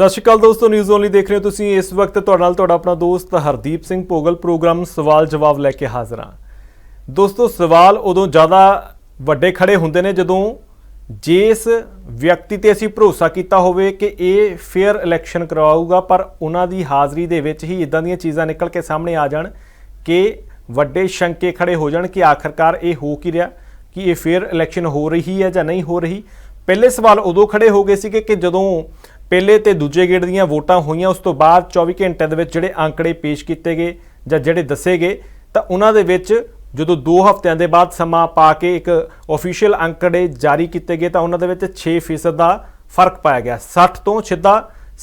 ਸਤਿ ਸ਼੍ਰੀ ਅਕਾਲ ਦੋਸਤੋ news only ਦੇਖ ਰਹੇ ਹੋ ਤੁਸੀਂ। ਇਸ ਵਕਤ ਤੁਹਾਡੇ ਨਾਲ ਤੁਹਾਡਾ ਆਪਣਾ ਦੋਸਤ ਹਰਦੀਪ ਸਿੰਘ ਭੋਗਲ ਪ੍ਰੋਗਰਾਮ ਸਵਾਲ ਜਵਾਬ ਲੈ ਕੇ ਹਾਜ਼ਰ ਹਾਂ। ਦੋਸਤੋ, ਸਵਾਲ ਉਦੋਂ ਜ਼ਿਆਦਾ ਵੱਡੇ ਖੜੇ ਹੁੰਦੇ ਨੇ ਜਦੋਂ ਜਿਸ ਵਿਅਕਤੀ ਤੇ ਅਸੀਂ ਭਰੋਸਾ ਕੀਤਾ ਹੋਵੇ ਕਿ ਇਹ ਫੇਅਰ ਇਲੈਕਸ਼ਨ ਕਰਵਾਊਗਾ, ਪਰ ਉਹਨਾਂ ਦੀ ਹਾਜ਼ਰੀ ਦੇ ਵਿੱਚ ਹੀ ਇਦਾਂ ਦੀਆਂ ਚੀਜ਼ਾਂ ਨਿਕਲ ਕੇ ਸਾਹਮਣੇ ਆ ਜਾਣ ਕਿ ਵੱਡੇ ਸ਼ੰਕੇ ਖੜੇ ਹੋ ਜਾਣ ਕਿ ਆਖਰਕਾਰ ਇਹ ਹੋ ਕੀ ਰਿਹਾ, ਕਿ ਇਹ ਫੇਅਰ ਇਲੈਕਸ਼ਨ ਹੋ ਰਹੀ ਹੈ ਜਾਂ ਨਹੀਂ ਹੋ ਰਹੀ। ਪਹਿਲੇ ਸਵਾਲ ਉਦੋਂ ਖੜੇ ਹੋ ਗਏ ਸੀਗੇ ਕਿ ਜਦੋਂ ਪਹਿਲੇ ਤੇ ਦੂਜੇ ਗੇੜ ਦੀਆਂ ਵੋਟਾਂ ਹੋਈਆਂ, ਉਸ ਤੋਂ ਬਾਅਦ 24 ਘੰਟਿਆਂ ਦੇ ਵਿੱਚ ਜਿਹੜੇ ਅੰਕੜੇ ਪੇਸ਼ ਕੀਤੇ ਗਏ ਜਾਂ ਜਿਹੜੇ ਦੱਸੇ ਗਏ, ਤਾਂ ਉਹਨਾਂ ਦੇ ਵਿੱਚ ਜਦੋਂ 2 ਹਫ਼ਤਿਆਂ ਦੇ ਬਾਅਦ ਸਮਾਂ ਪਾ ਕੇ ਇੱਕ ਅਫੀਸ਼ੀਅਲ ਅੰਕੜੇ ਜਾਰੀ ਕੀਤੇ ਗਏ, ਤਾਂ ਉਹਨਾਂ ਦੇ ਵਿੱਚ 6% ਦਾ ਫ਼ਰਕ ਪਾਇਆ ਗਿਆ। 60 ਤੋਂ ਸਿੱਧਾ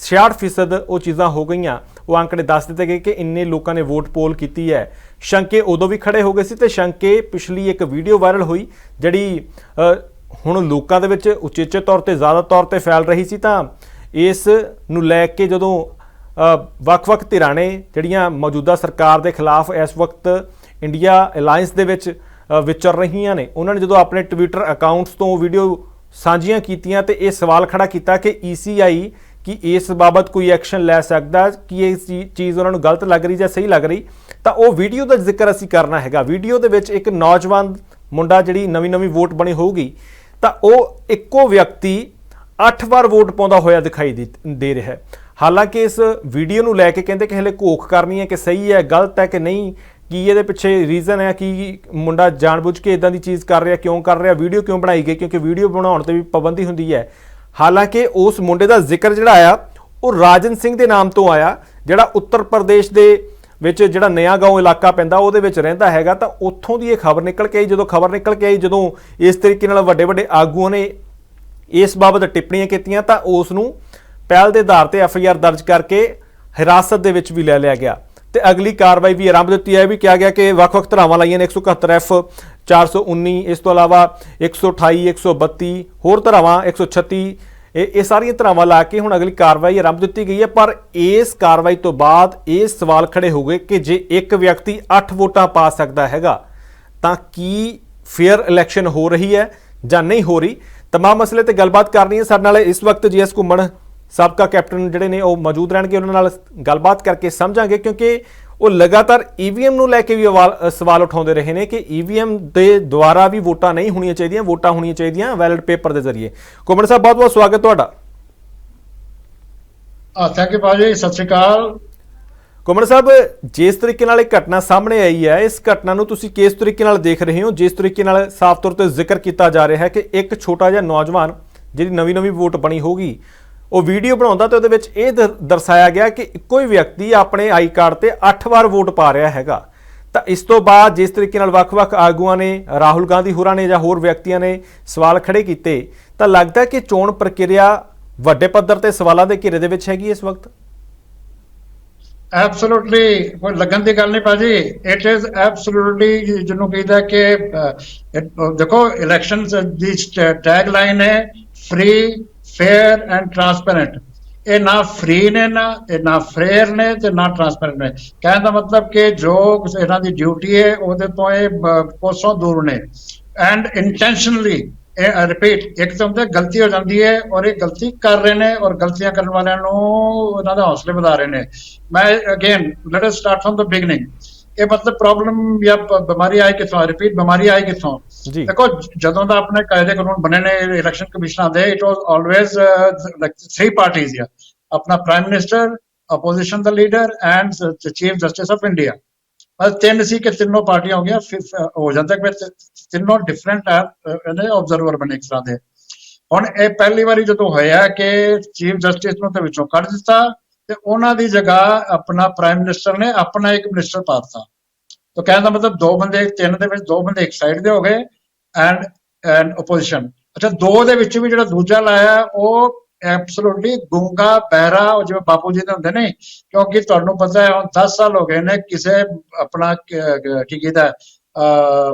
66% ਉਹ ਚੀਜ਼ਾਂ ਹੋ ਗਈਆਂ। ਉਹ ਅੰਕੜੇ ਦੱਸ ਦਿੱਤੇ ਗਏ ਕਿ ਇੰਨੇ ਲੋਕਾਂ ਨੇ ਵੋਟ ਪੋਲ ਕੀਤੀ ਹੈ। ਸ਼ੰਕੇ ਉਦੋਂ ਵੀ ਖੜੇ ਹੋ ਗਏ ਸੀ ਤੇ ਸ਼ੰਕੇ ਪਿਛਲੀ ਇੱਕ ਵੀਡੀਓ ਵਾਇਰਲ ਹੋਈ, ਜਿਹੜੀ ਹੁਣ ਲੋਕਾਂ ਦੇ ਵਿੱਚ ਉਚੇਚੇ ਤੌਰ ਤੇ, ਜ਼ਿਆਦਾ ਤੌਰ ਤੇ ਫੈਲ ਰਹੀ ਸੀ, ਤਾਂ ਇਸ ਨੂੰ ਲੈ ਕੇ ਜਦੋਂ ਵੱਖ-ਵੱਖ ਧਿਰਾਂ ਨੇ ਜਿਹੜੀਆਂ ਮੌਜੂਦਾ ਸਰਕਾਰ ਦੇ ਖਿਲਾਫ ਇਸ ਵਕਤ ਇੰਡੀਆ ਅਲਾਈਅੰਸ ਦੇ ਵਿੱਚ ਵਿਚਰ ਰਹੀਆਂ ਨੇ, ਉਹਨਾਂ ਨੇ ਜਦੋਂ ਆਪਣੇ ਟਵਿੱਟਰ ਅਕਾਊਂਟਸ ਤੋਂ ਵੀਡੀਓ ਸਾਂਝੀਆਂ ਕੀਤੀਆਂ ਤੇ ਇਹ ਸਵਾਲ ਖੜਾ ਕੀਤਾ ਕਿ ECI ਕਿ ਇਸ ਬਾਬਤ ਕੋਈ ਐਕਸ਼ਨ ਲੈ ਸਕਦਾ, ਕਿ ਇਹ ਚੀ- ਚੀਜ਼ ਉਹਨਾਂ ਨੂੰ ਗਲਤ ਲੱਗ ਰਹੀ ਜਾਂ ਸਹੀ ਲੱਗ ਰਹੀ, ਤਾਂ ਉਹ ਵੀਡੀਓ ਦਾ ਜ਼ਿਕਰ ਅਸੀਂ ਕਰਨਾ ਹੈਗਾ। ਵੀਡੀਓ ਦੇ ਵਿੱਚ ਇੱਕ ਨੌਜਵਾਨ ਮੁੰਡਾ ਜਿਹੜੀ ਨਵੀਂ-ਨਵੀਂ ਵੋਟ ਬਣੀ ਹੋਊਗੀ, ਤਾਂ ਉਹ ਇੱਕੋ ਵਿਅਕਤੀ 8 ਵਾਰ ਵੋਟ ਪਾਉਂਦਾ ਹੋਇਆ ਦਿਖਾਈ ਦੇ ਦੇ ਰਿਹਾ ਹੈ। ਹਾਲਾਂਕਿ ਇਸ ਵੀਡੀਓ ਨੂੰ ਲੈ ਕੇ ਕਹਿੰਦੇ ਕਿ ਹਲੇ ਘੋਖ ਕਰਨੀ ਹੈ ਕਿ ਸਹੀ ਹੈ, ਗਲਤ ਹੈ ਕਿ ਨਹੀਂ, ਕੀ ਇਹਦੇ ਪਿੱਛੇ ਰੀਜ਼ਨ ਹੈ, ਕਿ ਮੁੰਡਾ ਜਾਣਬੁੱਝ ਕੇ ਇਦਾਂ ਦੀ ਚੀਜ਼ ਕਰ ਰਿਹਾ, ਕਿਉਂ ਕਰ ਰਿਹਾ, ਵੀਡੀਓ ਕਿਉਂ ਬਣਾਈ ਗਈ, ਕਿਉਂਕਿ ਵੀਡੀਓ ਬਣਾਉਣ ਤੇ ਵੀ ਪਾਬੰਦੀ ਹੁੰਦੀ ਹੈ। ਹਾਲਾਂਕਿ ਉਸ ਮੁੰਡੇ ਦਾ ਜ਼ਿਕਰ ਜਿਹੜਾ ਆ ਉਹ ਰਾਜਨ ਸਿੰਘ ਦੇ ਨਾਮ ਤੋਂ ਆਇਆ, ਜਿਹੜਾ ਉੱਤਰ ਪ੍ਰਦੇਸ਼ ਦੇ ਵਿੱਚ ਜਿਹੜਾ ਨਿਆ ਗਾਉਂ ਇਲਾਕਾ ਪੈਂਦਾ, ਉਹਦੇ ਵਿੱਚ ਰਹਿੰਦਾ ਹੈਗਾ, ਤਾਂ ਉੱਥੋਂ ਦੀ ਇਹ ਖਬਰ ਨਿਕਲ ਕੇ ਆਈ, ਜਦੋਂ ਖਬਰ ਨਿਕਲ ਕੇ ਆਈ, ਜਦੋਂ ਇਸ ਤਰੀਕੇ ਨਾਲ ਵੱਡੇ ਵੱਡੇ ਆਗੂਆਂ ਨੇ ਇਸ ਬਾਬਤ ਟਿੱਪਣੀਆਂ ਕੀਤੀਆਂ ਤਾਂ ਉਸ ਨੂੰ ਪਹਿਲ ਦੇ ਆਧਾਰ ਤੇ ਐਫ ਆਈ ਆਰ ਦਰਜ ਕਰਕੇ ਹਿਰਾਸਤ ਦੇ ਵਿੱਚ ਵੀ ਲੈ ਲਿਆ ਗਿਆ। ਤੇ ਅਗਲੀ ਕਾਰਵਾਈ ਵੀ ਆਰੰਭ ਦਿੱਤੀ ਹੈ ਇਹ ਵੀ ਕਿਹਾ ਗਿਆ ਕਿ ਵੱਖ-ਵੱਖ ਧਰਾਵਾਂ ਲਾਈਆਂ ਨੇ 171 ਐਫ 419 ਇਸ ਤੋਂ ਇਲਾਵਾ 128 132 ਹੋਰ ਧਰਾਵਾਂ 136 ਇਹ ਇਹ ਸਾਰੀਆਂ ਧਰਾਵਾਂ ਲਾ ਕੇ ਹੁਣ ਅਗਲੀ ਕਾਰਵਾਈ ਆਰੰਭ ਦਿੱਤੀ ਗਈ ਹੈ। ਪਰ ਇਸ ਕਾਰਵਾਈ ਤੋਂ ਬਾਅਦ ਇਹ ਸਵਾਲ ਖੜੇ ਹੋ ਗਏ ਕਿ ਜੇ ਇੱਕ ਵਿਅਕਤੀ 8 ਵੋਟਾਂ ਪਾ ਸਕਦਾ ਹੈਗਾ, ਤਾਂ ਕੀ ਫੇਅਰ ਇਲੈਕਸ਼ਨ ਹੋ ਰਹੀ ਹੈ ਜਾਂ ਨਹੀਂ ਹੋ ਰਹੀ? ਤਮਾਮ ਮਸਲੇ ਤੇ ਗੱਲਬਾਤ ਕਰਨੀ ਹੈ ਸਾਡੇ ਨਾਲ ਇਸ ਵਕਤ ਜੀਐਸ ਘੁੰਮਣ ਸਾਬਕਾ ਕੈਪਟਨ ਜਿਹੜੇ ਨੇ ਉਹ ਮੌਜੂਦ ਰਹਿਣਗੇ ਉਹਨਾਂ ਨਾਲ ਗੱਲਬਾਤ ਕਰਕੇ ਸਮਝਾਂਗੇ ਕਿਉਂਕਿ ਉਹ ਲਗਾਤਾਰ ਈਵੀਐਮ ਨੂੰ ਲੈ ਕੇ ਵੀ ਸਵਾਲ ਉਠਾਉਂਦੇ ਰਹੇ ਨੇ ਕਿ ਈਵੀਐਮ ਦੇ ਦੁਆਰਾ ਵੀ ਵੋਟਾਂ ਨਹੀਂ ਹੋਣੀਆਂ ਚਾਹੀਦੀਆਂ ਵੋਟਾਂ ਹੋਣੀਆਂ ਚਾਹੀਦੀਆਂ ਵੈਲਿਡ ਪੇਪਰ ਦੇ ਜ਼ਰੀਏ ਘੁੰਮਣ ਸਾਹਿਬ ਬਹੁਤ ਬਹੁਤ ਸਵਾਗਤ ਤੁਹਾਡਾ ਆ ਥੈਂਕ ਯੂ ਭਾਜੀ ਸਤਿ ਸ਼੍ਰੀ ਅਕਾਲ ਕੁਮਰ ਸਾਹਿਬ, ਜਿਸ ਤਰੀਕੇ ਨਾਲ ਇਹ ਘਟਨਾ ਸਾਹਮਣੇ ਆਈ ਹੈ, ਇਸ ਘਟਨਾ ਨੂੰ ਤੁਸੀਂ ਕਿਸ ਤਰੀਕੇ ਨਾਲ ਦੇਖ ਰਹੇ ਹੋ, ਜਿਸ ਤਰੀਕੇ ਨਾਲ ਸਾਫ਼ ਤੌਰ ਤੇ ਜ਼ਿਕਰ ਕੀਤਾ ਜਾ ਰਿਹਾ ਹੈ ਕਿ ਇੱਕ ਛੋਟਾ ਜਿਹਾ ਨੌਜਵਾਨ ਜਿਹੜੀ ਨਵੀਂ-ਨਵੀਂ ਵੋਟ ਬਣੀ ਹੋਗੀ ਉਹ ਵੀਡੀਓ ਬਣਾਉਂਦਾ ਤੇ ਉਹਦੇ ਵਿੱਚ ਇਹ ਦਰਸਾਇਆ ਗਿਆ ਕਿ ਇੱਕੋ ਹੀ ਵਿਅਕਤੀ ਆਪਣੇ ਆਈ ਕਾਰਡ ਤੇ 8 ਵਾਰ ਵੋਟ ਪਾ ਰਿਹਾ ਹੈਗਾ। ਤਾਂ ਇਸ ਤੋਂ ਬਾਅਦ ਜਿਸ ਤਰੀਕੇ ਨਾਲ ਵੱਖ-ਵੱਖ ਆਗੂਆਂ ਨੇ, ਰਾਹੁਲ ਗਾਂਧੀ ਹੋਰਾਂ ਨੇ ਜਾਂ ਹੋਰ ਵਿਅਕਤੀਆਂ ਨੇ ਸਵਾਲ ਖੜੇ ਕੀਤੇ, ਤਾਂ ਲੱਗਦਾ ਕਿ ਚੋਣ ਪ੍ਰਕਿਰਿਆ ਵੱਡੇ ਪੱਧਰ ਤੇ ਸਵਾਲਾਂ ਦੇ ਘੇਰੇ ਦੇ ਵਿੱਚ ਹੈਗੀ ਇਸ ਵਕਤ। ਐਬਸੋਲੂਟਲੀ ਕੋਈ ਲੱਗਣ ਦੀ ਗੱਲ ਨਹੀਂ ਭਾਜੀ। ਇਟ ਇਜ਼ ਐਬਸੋਲੂਟਲੀ ਜਿਹਨੂੰ ਕਹਿੰਦਾ ਕਿ ਦੇਖੋ ਇਲੈਕਸ਼ਨਸ ਦੀ ਟੈਗ ਲਾਈਨ ਹੈ ਫ੍ਰੀ ਫੇਅਰ ਐਂਡ ਟਰਾਂਸਪੇਰੈਂਟ ਇਹ ਨਾ ਫ੍ਰੀ ਨੇ ਨਾ, ਇਹ ਨਾ ਫੇਅਰ ਨੇ ਤੇ ਨਾ ਟਰਾਂਸਪੇਰੈਂਟ ਨੇ। ਕਹਿਣ ਦਾ ਮਤਲਬ ਕਿ ਜੋ ਇਹਨਾਂ ਦੀ ਡਿਊਟੀ ਹੈ, ਉਹਦੇ ਤੋਂ ਇਹ ਬ- ਕੋਸੋਂ ਦੂਰ ਨੇ। ਐਂਡ ਇੰਟੈਂਸ਼ਨਲੀ ਰਿਪੀਟ ਇੱਕ ਤਾਂ ਹੁੰਦਾ ਗਲਤੀ ਹੋ ਜਾਂਦੀ ਹੈ ਔਰ ਇਹ ਗਲਤੀ ਕਰ ਰਹੇ ਨੇ ਔਰ ਗਲਤੀਆਂ ਕਰਨ ਵਾਲਿਆਂ ਨੂੰ ਉਹਨਾਂ ਦੇ ਹੌਸਲੇ ਵਧਾ ਰਹੇ ਨੇ। ਮੈਂ again let us start from the beginning ਇਹ ਮਤਲਬ ਪ੍ਰੋਬਲਮ ਜਾਂ ਬਿਮਾਰੀ ਆਈ ਕਿੱਥੋਂ? ਰਿਪੀਟ ਬਿਮਾਰੀ ਆਈ ਕਿੱਥੋਂ। ਦੇਖੋ ਜਦੋਂ ਦਾ ਆਪਣੇ ਕਾਇਦੇ ਕਾਨੂੰਨ ਬਣੇ ਨੇ ਇਲੈਕਸ਼ਨ ਕਮਿਸ਼ਨਾਂ ਦੇ it was always like three parties ਆ ਆਪਣਾ prime minister opposition the leader and chief justice of India ਬਸ ਤਿੰਨ ਸੀ ਕਿ ਤਿੰਨੋਂ ਪਾਰਟੀਆਂ ਹੋ ਗਈਆਂ ਹੋ ਜਾਂਦਾ ਕਿ ਤਿੰਨੋਂ ਡਿਫਰੈਂਟ ਇਹਨੇ ਆਬਜ਼ਰਵਰ ਬਣੇ ਇੱਕ ਤਰ੍ਹਾਂ ਦੇ। ਹੁਣ ਇਹ ਪਹਿਲੀ ਵਾਰੀ ਜਦੋਂ ਹੋਇਆ ਕਿ ਚੀਫ ਜਸਟਿਸ ਨੂੰ ਤਾਂ ਵਿੱਚੋਂ ਕੱਢ ਦਿੱਤਾ ਤੇ ਉਹਨਾਂ ਦੀ ਜਗ੍ਹਾ ਆਪਣਾ ਪ੍ਰਾਈਮ ਮਿਨਿਸਟਰ ਨੇ ਆਪਣਾ ਇੱਕ ਮਿਨਿਸਟਰ ਪਾ ਤਾਂ ਕਹਿਣ ਦਾ ਮਤਲਬ ਦੋ ਬੰਦੇ, ਤਿੰਨ ਦੇ ਵਿੱਚ ਦੋ ਬੰਦੇ ਇੱਕ ਸਾਈਡ ਦੇ ਹੋ ਗਏ ਐਂਡ ਐਂਡ ਆਪੋਜੀਸ਼ਨ ਅੱਛਾ, ਦੋ ਦੇ ਵਿੱਚ ਵੀ ਜਿਹੜਾ ਦੂਜਾ ਲਾਇਆ, ਉਹ ਐਬਸੋਲੂਟਲੀ ਗੁੰਗਾ ਬਹਿਰਾ ਉਹ ਜਿਵੇਂ ਬਾਪੂ ਜੀ ਦੇ ਹੁੰਦੇ ਨੇ ਕਿਉਂਕਿ ਤੁਹਾਨੂੰ ਪਤਾ ਹੈ ਹੁਣ 10 ਸਾਲ ਹੋ ਗਏ ਨੇ ਕਿਸੇ ਆਪਣਾ ਕ- ਕਹਿੰਦਾ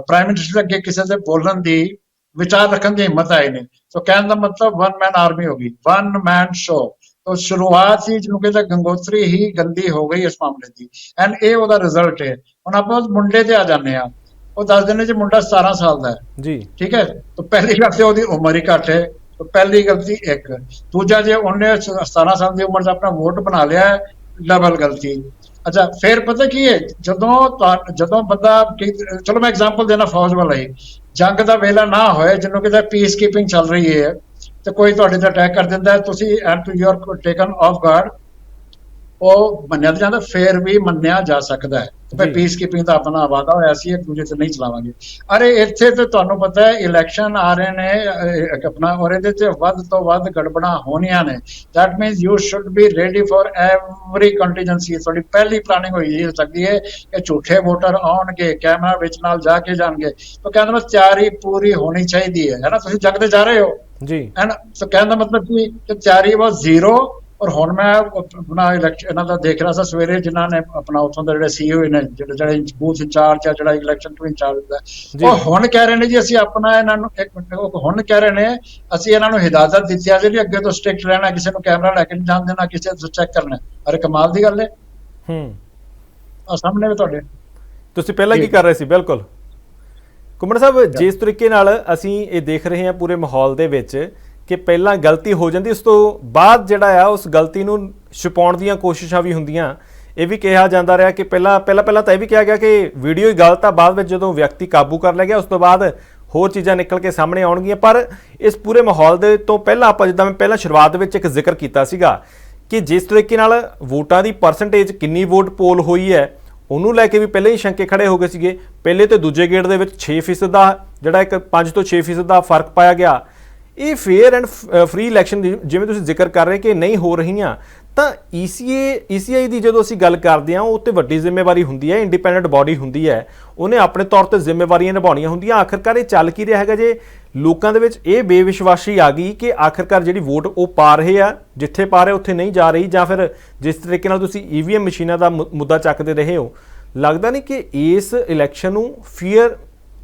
ਪ੍ਰਾਈਮ ਮਿਨਿਸਟਰ ਅੱਗੇ ਕਿਸੇ ਦੇ ਬੋਲਣ ਦੀ ਵਿਚਾਰ ਰੱਖਣ ਦੀ ਹਿੰਮਤ ਆਈ ਨਹੀਂ। ਸੋ ਕਹਿਣ ਦਾ ਮਤਲਬ ਵਨ ਮੈਨ ਆਰਮੀ ਹੋ ਗਈ ਵਨ ਮੈਨ ਸ਼ੋ ਤੋ ਸ਼ੁਰੂਆਤ ਹੀ ਜਿਹਨੂੰ ਕਹਿੰਦਾ ਗੰਗੋਤਰੀ ਹੀ ਗੰਦੀ ਹੋ ਗਈ ਇਸ ਮਾਮਲੇ ਦੀ। ਐਂਡ ਇਹ ਉਹਦਾ ਰਿਜ਼ਲਟ ਹੈ। ਹੁਣ ਆਪਾਂ ਉਸ ਮੁੰਡੇ ਤੇ ਆ ਜਾਂਦੇ ਆ ਉਹ ਦੱਸ ਦਿੰਦੇ ਜੀ ਮੁੰਡਾ 17 ਸਾਲ ਦਾ ਹੈ। ਜੀ। ਠੀਕ ਹੈ? ਤਾਂ ਪਹਿਲੀ ਗੱਲ ਤੇ ਉਹਦੀ ਉਮਰ ਹੀ ਘੱਟ ਹੈ। ਤਾਂ ਪਹਿਲੀ ਗਲਤੀ ਇੱਕ। ਦੂਜਾ ਜੇ ਉਹਨੇ 17 ਸਾਲ ਦੀ ਉਮਰ 'ਚ ਆਪਣਾ ਵੋਟ ਬਣਾ ਲਿਆ ਡਬਲ ਗਲਤੀ। ਅੱਛਾ, ਫਿਰ ਪਤਾ ਕੀ ਹੈ? ਜਦੋਂ ਤੁਹਾ- ਜਦੋਂ ਬੰਦਾ ਚਲੋ ਮੈਂ ਐਗਜ਼ਾਮਪਲ ਦੇਣਾ ਫੌਜ ਵਾਲਾ ਹੀ। ਜੰਗ ਦਾ ਵੇਲਾ ਨਾ ਹੋਏ, ਜਿਹਨੂੰ ਕਿਤੇ ਪੀਸ ਕੀਪਿੰਗ ਚੱਲ ਰਹੀ ਹੈ, ਤੇ ਕੋਈ ਤੁਹਾਡੇ ਤੇ ਅਟੈਕ ਕਰ ਦਿੰਦਾ ਤੁਸੀਂ and two you're taken off guard ਉਹ ਮੰਨਿਆ ਜਾਂਦਾ ਫੇਰ ਵੀ ਮੰਨਿਆ ਜਾ ਸਕਦਾ ਹੈ। ਫਿਰ ਪੀਸ ਕੀਪਿੰਗ ਦਾ ਆਪਣਾ ਵਾਅਦਾ ਹੋਇਆ ਸੀ ਇੱਕ ਦੂਜੇ ਤੇ ਨਹੀਂ ਚਲਾਵਾਂਗੇ। ਅਰੇ ਇੱਥੇ ਤੇ ਤੁਹਾਨੂੰ ਪਤਾ ਹੈ ਇਲੈਕਸ਼ਨ ਆ ਰਹੇ ਨੇ ਆਪਣਾ ਔਰ ਇਹਦੇ ਤੇ ਵੱਧ ਤੋਂ ਵੱਧ ਗੜਬੜਾਂ ਹੋਣੀਆਂ ਨੇ। That means you should be ready for every contingency. ਤੁਹਾਡੀ ਪਹਿਲੀ ਪਲਾਨਿੰਗ ਹੋਈ ਹੋ ਸਕਦੀ ਹੈ ਕਿ ਝੂਠੇ ਵੋਟਰ ਆਉਣਗੇ ਕੈਮਰਾ ਵਿੱਚ ਨਾਲ ਜਾ ਕੇ ਜਾਣਗੇ। ਤਾਂ ਕਹਿੰਦਾ ਮੈਂ ਤਿਆਰੀ ਪੂਰੀ ਹੋਣੀ ਚਾਹੀਦੀ ਹੈ। ਹੈ ਨਾ? ਤੁਸੀਂ ਜੰਗ ਤੇ ਜਾ ਰਹੇ ਹੋ। ਜੀ। ਐਂਡ ਸੋ ਕਹਿਣ ਦਾ ਮਤਲਬ ਕੀ? ਕਿ ਤਿਆਰੀ ਵਾਸ ਜ਼ੀਰੋ ਔਰ ਹੁਣ ਮੈਂ ਆਪਣਾ ਇਲੈਕਸ਼ਨ ਇਹਨਾਂ ਦਾ ਦੇਖ ਰਿਹਾ ਸੀ ਸਵੇਰੇ ਜਿਨ੍ਹਾਂ ਨੇ ਆਪਣਾ ਉੱਥੋਂ ਦੇ ਜਿਹੜੇ ਸੀਈਓ ਨੇ ਜਿਹੜੇ ਜਿਹੜੇ ਬੂਥ ਇੰਚਾਰਜ ਆ ਜਿਹੜਾ ਇਲੈਕਸ਼ਨ ਤੋਂ ਇੰਚਾਰਜ ਦਾ ਜੀ। ਉਹ ਹੁਣ ਕਹਿ ਰਹੇ ਨੇ ਜੀ ਅਸੀਂ ਆਪਣਾ ਇਹਨਾਂ ਨੂੰ ਇੱਕ ਮਿੰਟ ਉਹ ਹੁਣ ਕਹਿ ਰਹੇ ਨੇ ਅਸੀਂ ਇਹਨਾਂ ਨੂੰ ਹਿਦਾਇਤ ਦਿੱਤੀ ਆ ਜੀ ਅੱਗੇ ਤੋਂ ਸਟ੍ਰਿਕਟ ਰਹਿਣਾ ਕਿਸੇ ਨੂੰ ਕੈਮਰਾ ਲੈ ਕੇ ਨਹੀਂ ਜਾਣ ਦੇਣਾ ਕਿਸੇ ਤੋਂ ਚੈੱਕ ਕਰਨਾ। ਅਰੇ ਕਮਾਲ ਦੀ ਗੱਲ ਹੈ ਹੂੰ। ਆ ਸਾਹਮਣੇ ਵੀ ਤੁਹਾਡੇ। ਤੁਸੀਂ ਪਹਿਲਾਂ ਕੀ। ਕਰ ਰਹੇ ਸੀ? ਬਿਲਕੁਲ। ਕੁਮਰ ਸਾਹਿਬ ਜਿਸ ਤਰੀਕੇ ਨਾਲ ਅਸੀਂ ਇਹ ਦੇਖ ਰਹੇ ਹਾਂ ਪੂਰੇ ਮਾਹੌਲ ਦੇ ਵਿੱਚ ਕਿ ਪਹਿਲਾਂ ਗਲਤੀ ਹੋ ਜਾਂਦੀ, ਉਸ ਤੋਂ ਬਾਅਦ ਜਿਹੜਾ ਆ, ਉਸ ਗਲਤੀ ਨੂੰ ਛੁਪਾਉਣ ਦੀਆਂ ਕੋਸ਼ਿਸ਼ਾਂ ਵੀ ਹੁੰਦੀਆਂ। ਇਹ ਵੀ ਕਿਹਾ ਜਾਂਦਾ ਰਿਹਾ ਕਿ ਪਹਿਲਾਂ ਪਹਿਲਾਂ ਪਹਿਲਾਂ ਤਾਂ ਇਹ ਵੀ ਕਿਹਾ ਗਿਆ ਕਿ ਵੀਡੀਓ ਹੀ ਗਲਤ ਆ, ਬਾਅਦ ਵਿੱਚ ਜਦੋਂ ਵਿਅਕਤੀ ਕਾਬੂ ਕਰ ਲਿਆ ਗਿਆ, ਉਸ ਤੋਂ ਬਾਅਦ ਹੋਰ ਚੀਜ਼ਾਂ ਨਿਕਲ ਕੇ ਸਾਹਮਣੇ ਆਉਣਗੀਆਂ। ਪਰ ਇਸ ਪੂਰੇ ਮਾਹੌਲ ਦੇ ਤੋਂ ਪਹਿਲਾਂ ਆਪਾਂ, ਜਿੱਦਾਂ ਮੈਂ ਪਹਿਲਾਂ ਸ਼ੁਰੂਆਤ ਦੇ ਵਿੱਚ ਇੱਕ ਜ਼ਿਕਰ ਕੀਤਾ ਸੀਗਾ ਕਿ ਜਿਸ ਤਰੀਕੇ ਨਾਲ ਵੋਟਾਂ ਦੀ ਪਰਸੈਂਟੇਜ ਕਿੰਨੀ ਵੋਟ ਪੋਲ ਹੋਈ ਹੈ, ਉਹਨੂੰ ਲੈ ਕੇ ਵੀ ਪਹਿਲਾਂ ਹੀ ਸ਼ੰਕੇ ਖੜੇ ਹੋ ਗਏ ਸੀਗੇ। ਪਹਿਲੇ ਤੇ ਦੂਜੇ ਗੇੜ ਦੇ ਵਿੱਚ 6% ਦਾ ਜਿਹੜਾ ਇੱਕ 5 ਤੋਂ 6% ਦਾ ਫ਼ਰਕ ਪਾਇਆ ਗਿਆ। ਇਹ ਫੇਅਰ ਐਂਡ ਫ੍ਰੀ ਇਲੈਕਸ਼ਨ ਜਿਵੇਂ ਤੁਸੀਂ ਜ਼ਿਕਰ ਕਰ ਰਹੇ ਕਿ ਨਹੀਂ ਹੋ ਰਹੀਆਂ, ਤਾਂ E ECA ECI ਦੀ ਜਦੋਂ ਅਸੀਂ ਗੱਲ ਕਰਦੇ ਹਾਂ, ਉਹ ਤੇ ਵੱਡੀ ਜ਼ਿੰਮੇਵਾਰੀ ਹੁੰਦੀ ਹੈ ਇੰਡੀਪੈਂਡੈਂਟ ਬਾਡੀ ਹੁੰਦੀ ਹੈ। ਉਹਨੇ ਆਪਣੇ ਤੌਰ ਤੇ ਜ਼ਿੰਮੇਵਾਰੀਆਂ ਨਿਭਾਉਣੀਆਂ ਹੁੰਦੀਆਂ। ਆਖਰਕਾਰ ਇਹ ਚੱਲ ਕੀ ਰਿਹਾ ਹੈਗਾ ਜੇ ਲੋਕਾਂ ਦੇ ਵਿੱਚ ਇਹ ਬੇਵਿਸ਼ਵਾਸੀ ਆ ਗਈ ਕਿ ਆਖਰਕਾਰ ਜਿਹੜੀ ਵੋਟ ਉਹ ਪਾ ਰਹੇ ਆ, ਜਿੱਥੇ ਪਾ ਰਹੇ, ਉੱਥੇ ਨਹੀਂ ਜਾ ਰਹੀ, ਜਾਂ ਫਿਰ ਜਿਸ ਤਰੀਕੇ ਨਾਲ ਤੁਸੀਂ ਈਵੀਐਮ ਮਸ਼ੀਨਾਂ ਦਾ ਮੁ- ਮੁੱਦਾ ਚੱਕਦੇ ਰਹੇ ਹੋ, ਲੱਗਦਾ ਨਹੀਂ ਕਿ ਇਸ ਇਲੈਕਸ਼ਨ ਨੂੰ ਫੀਅਰ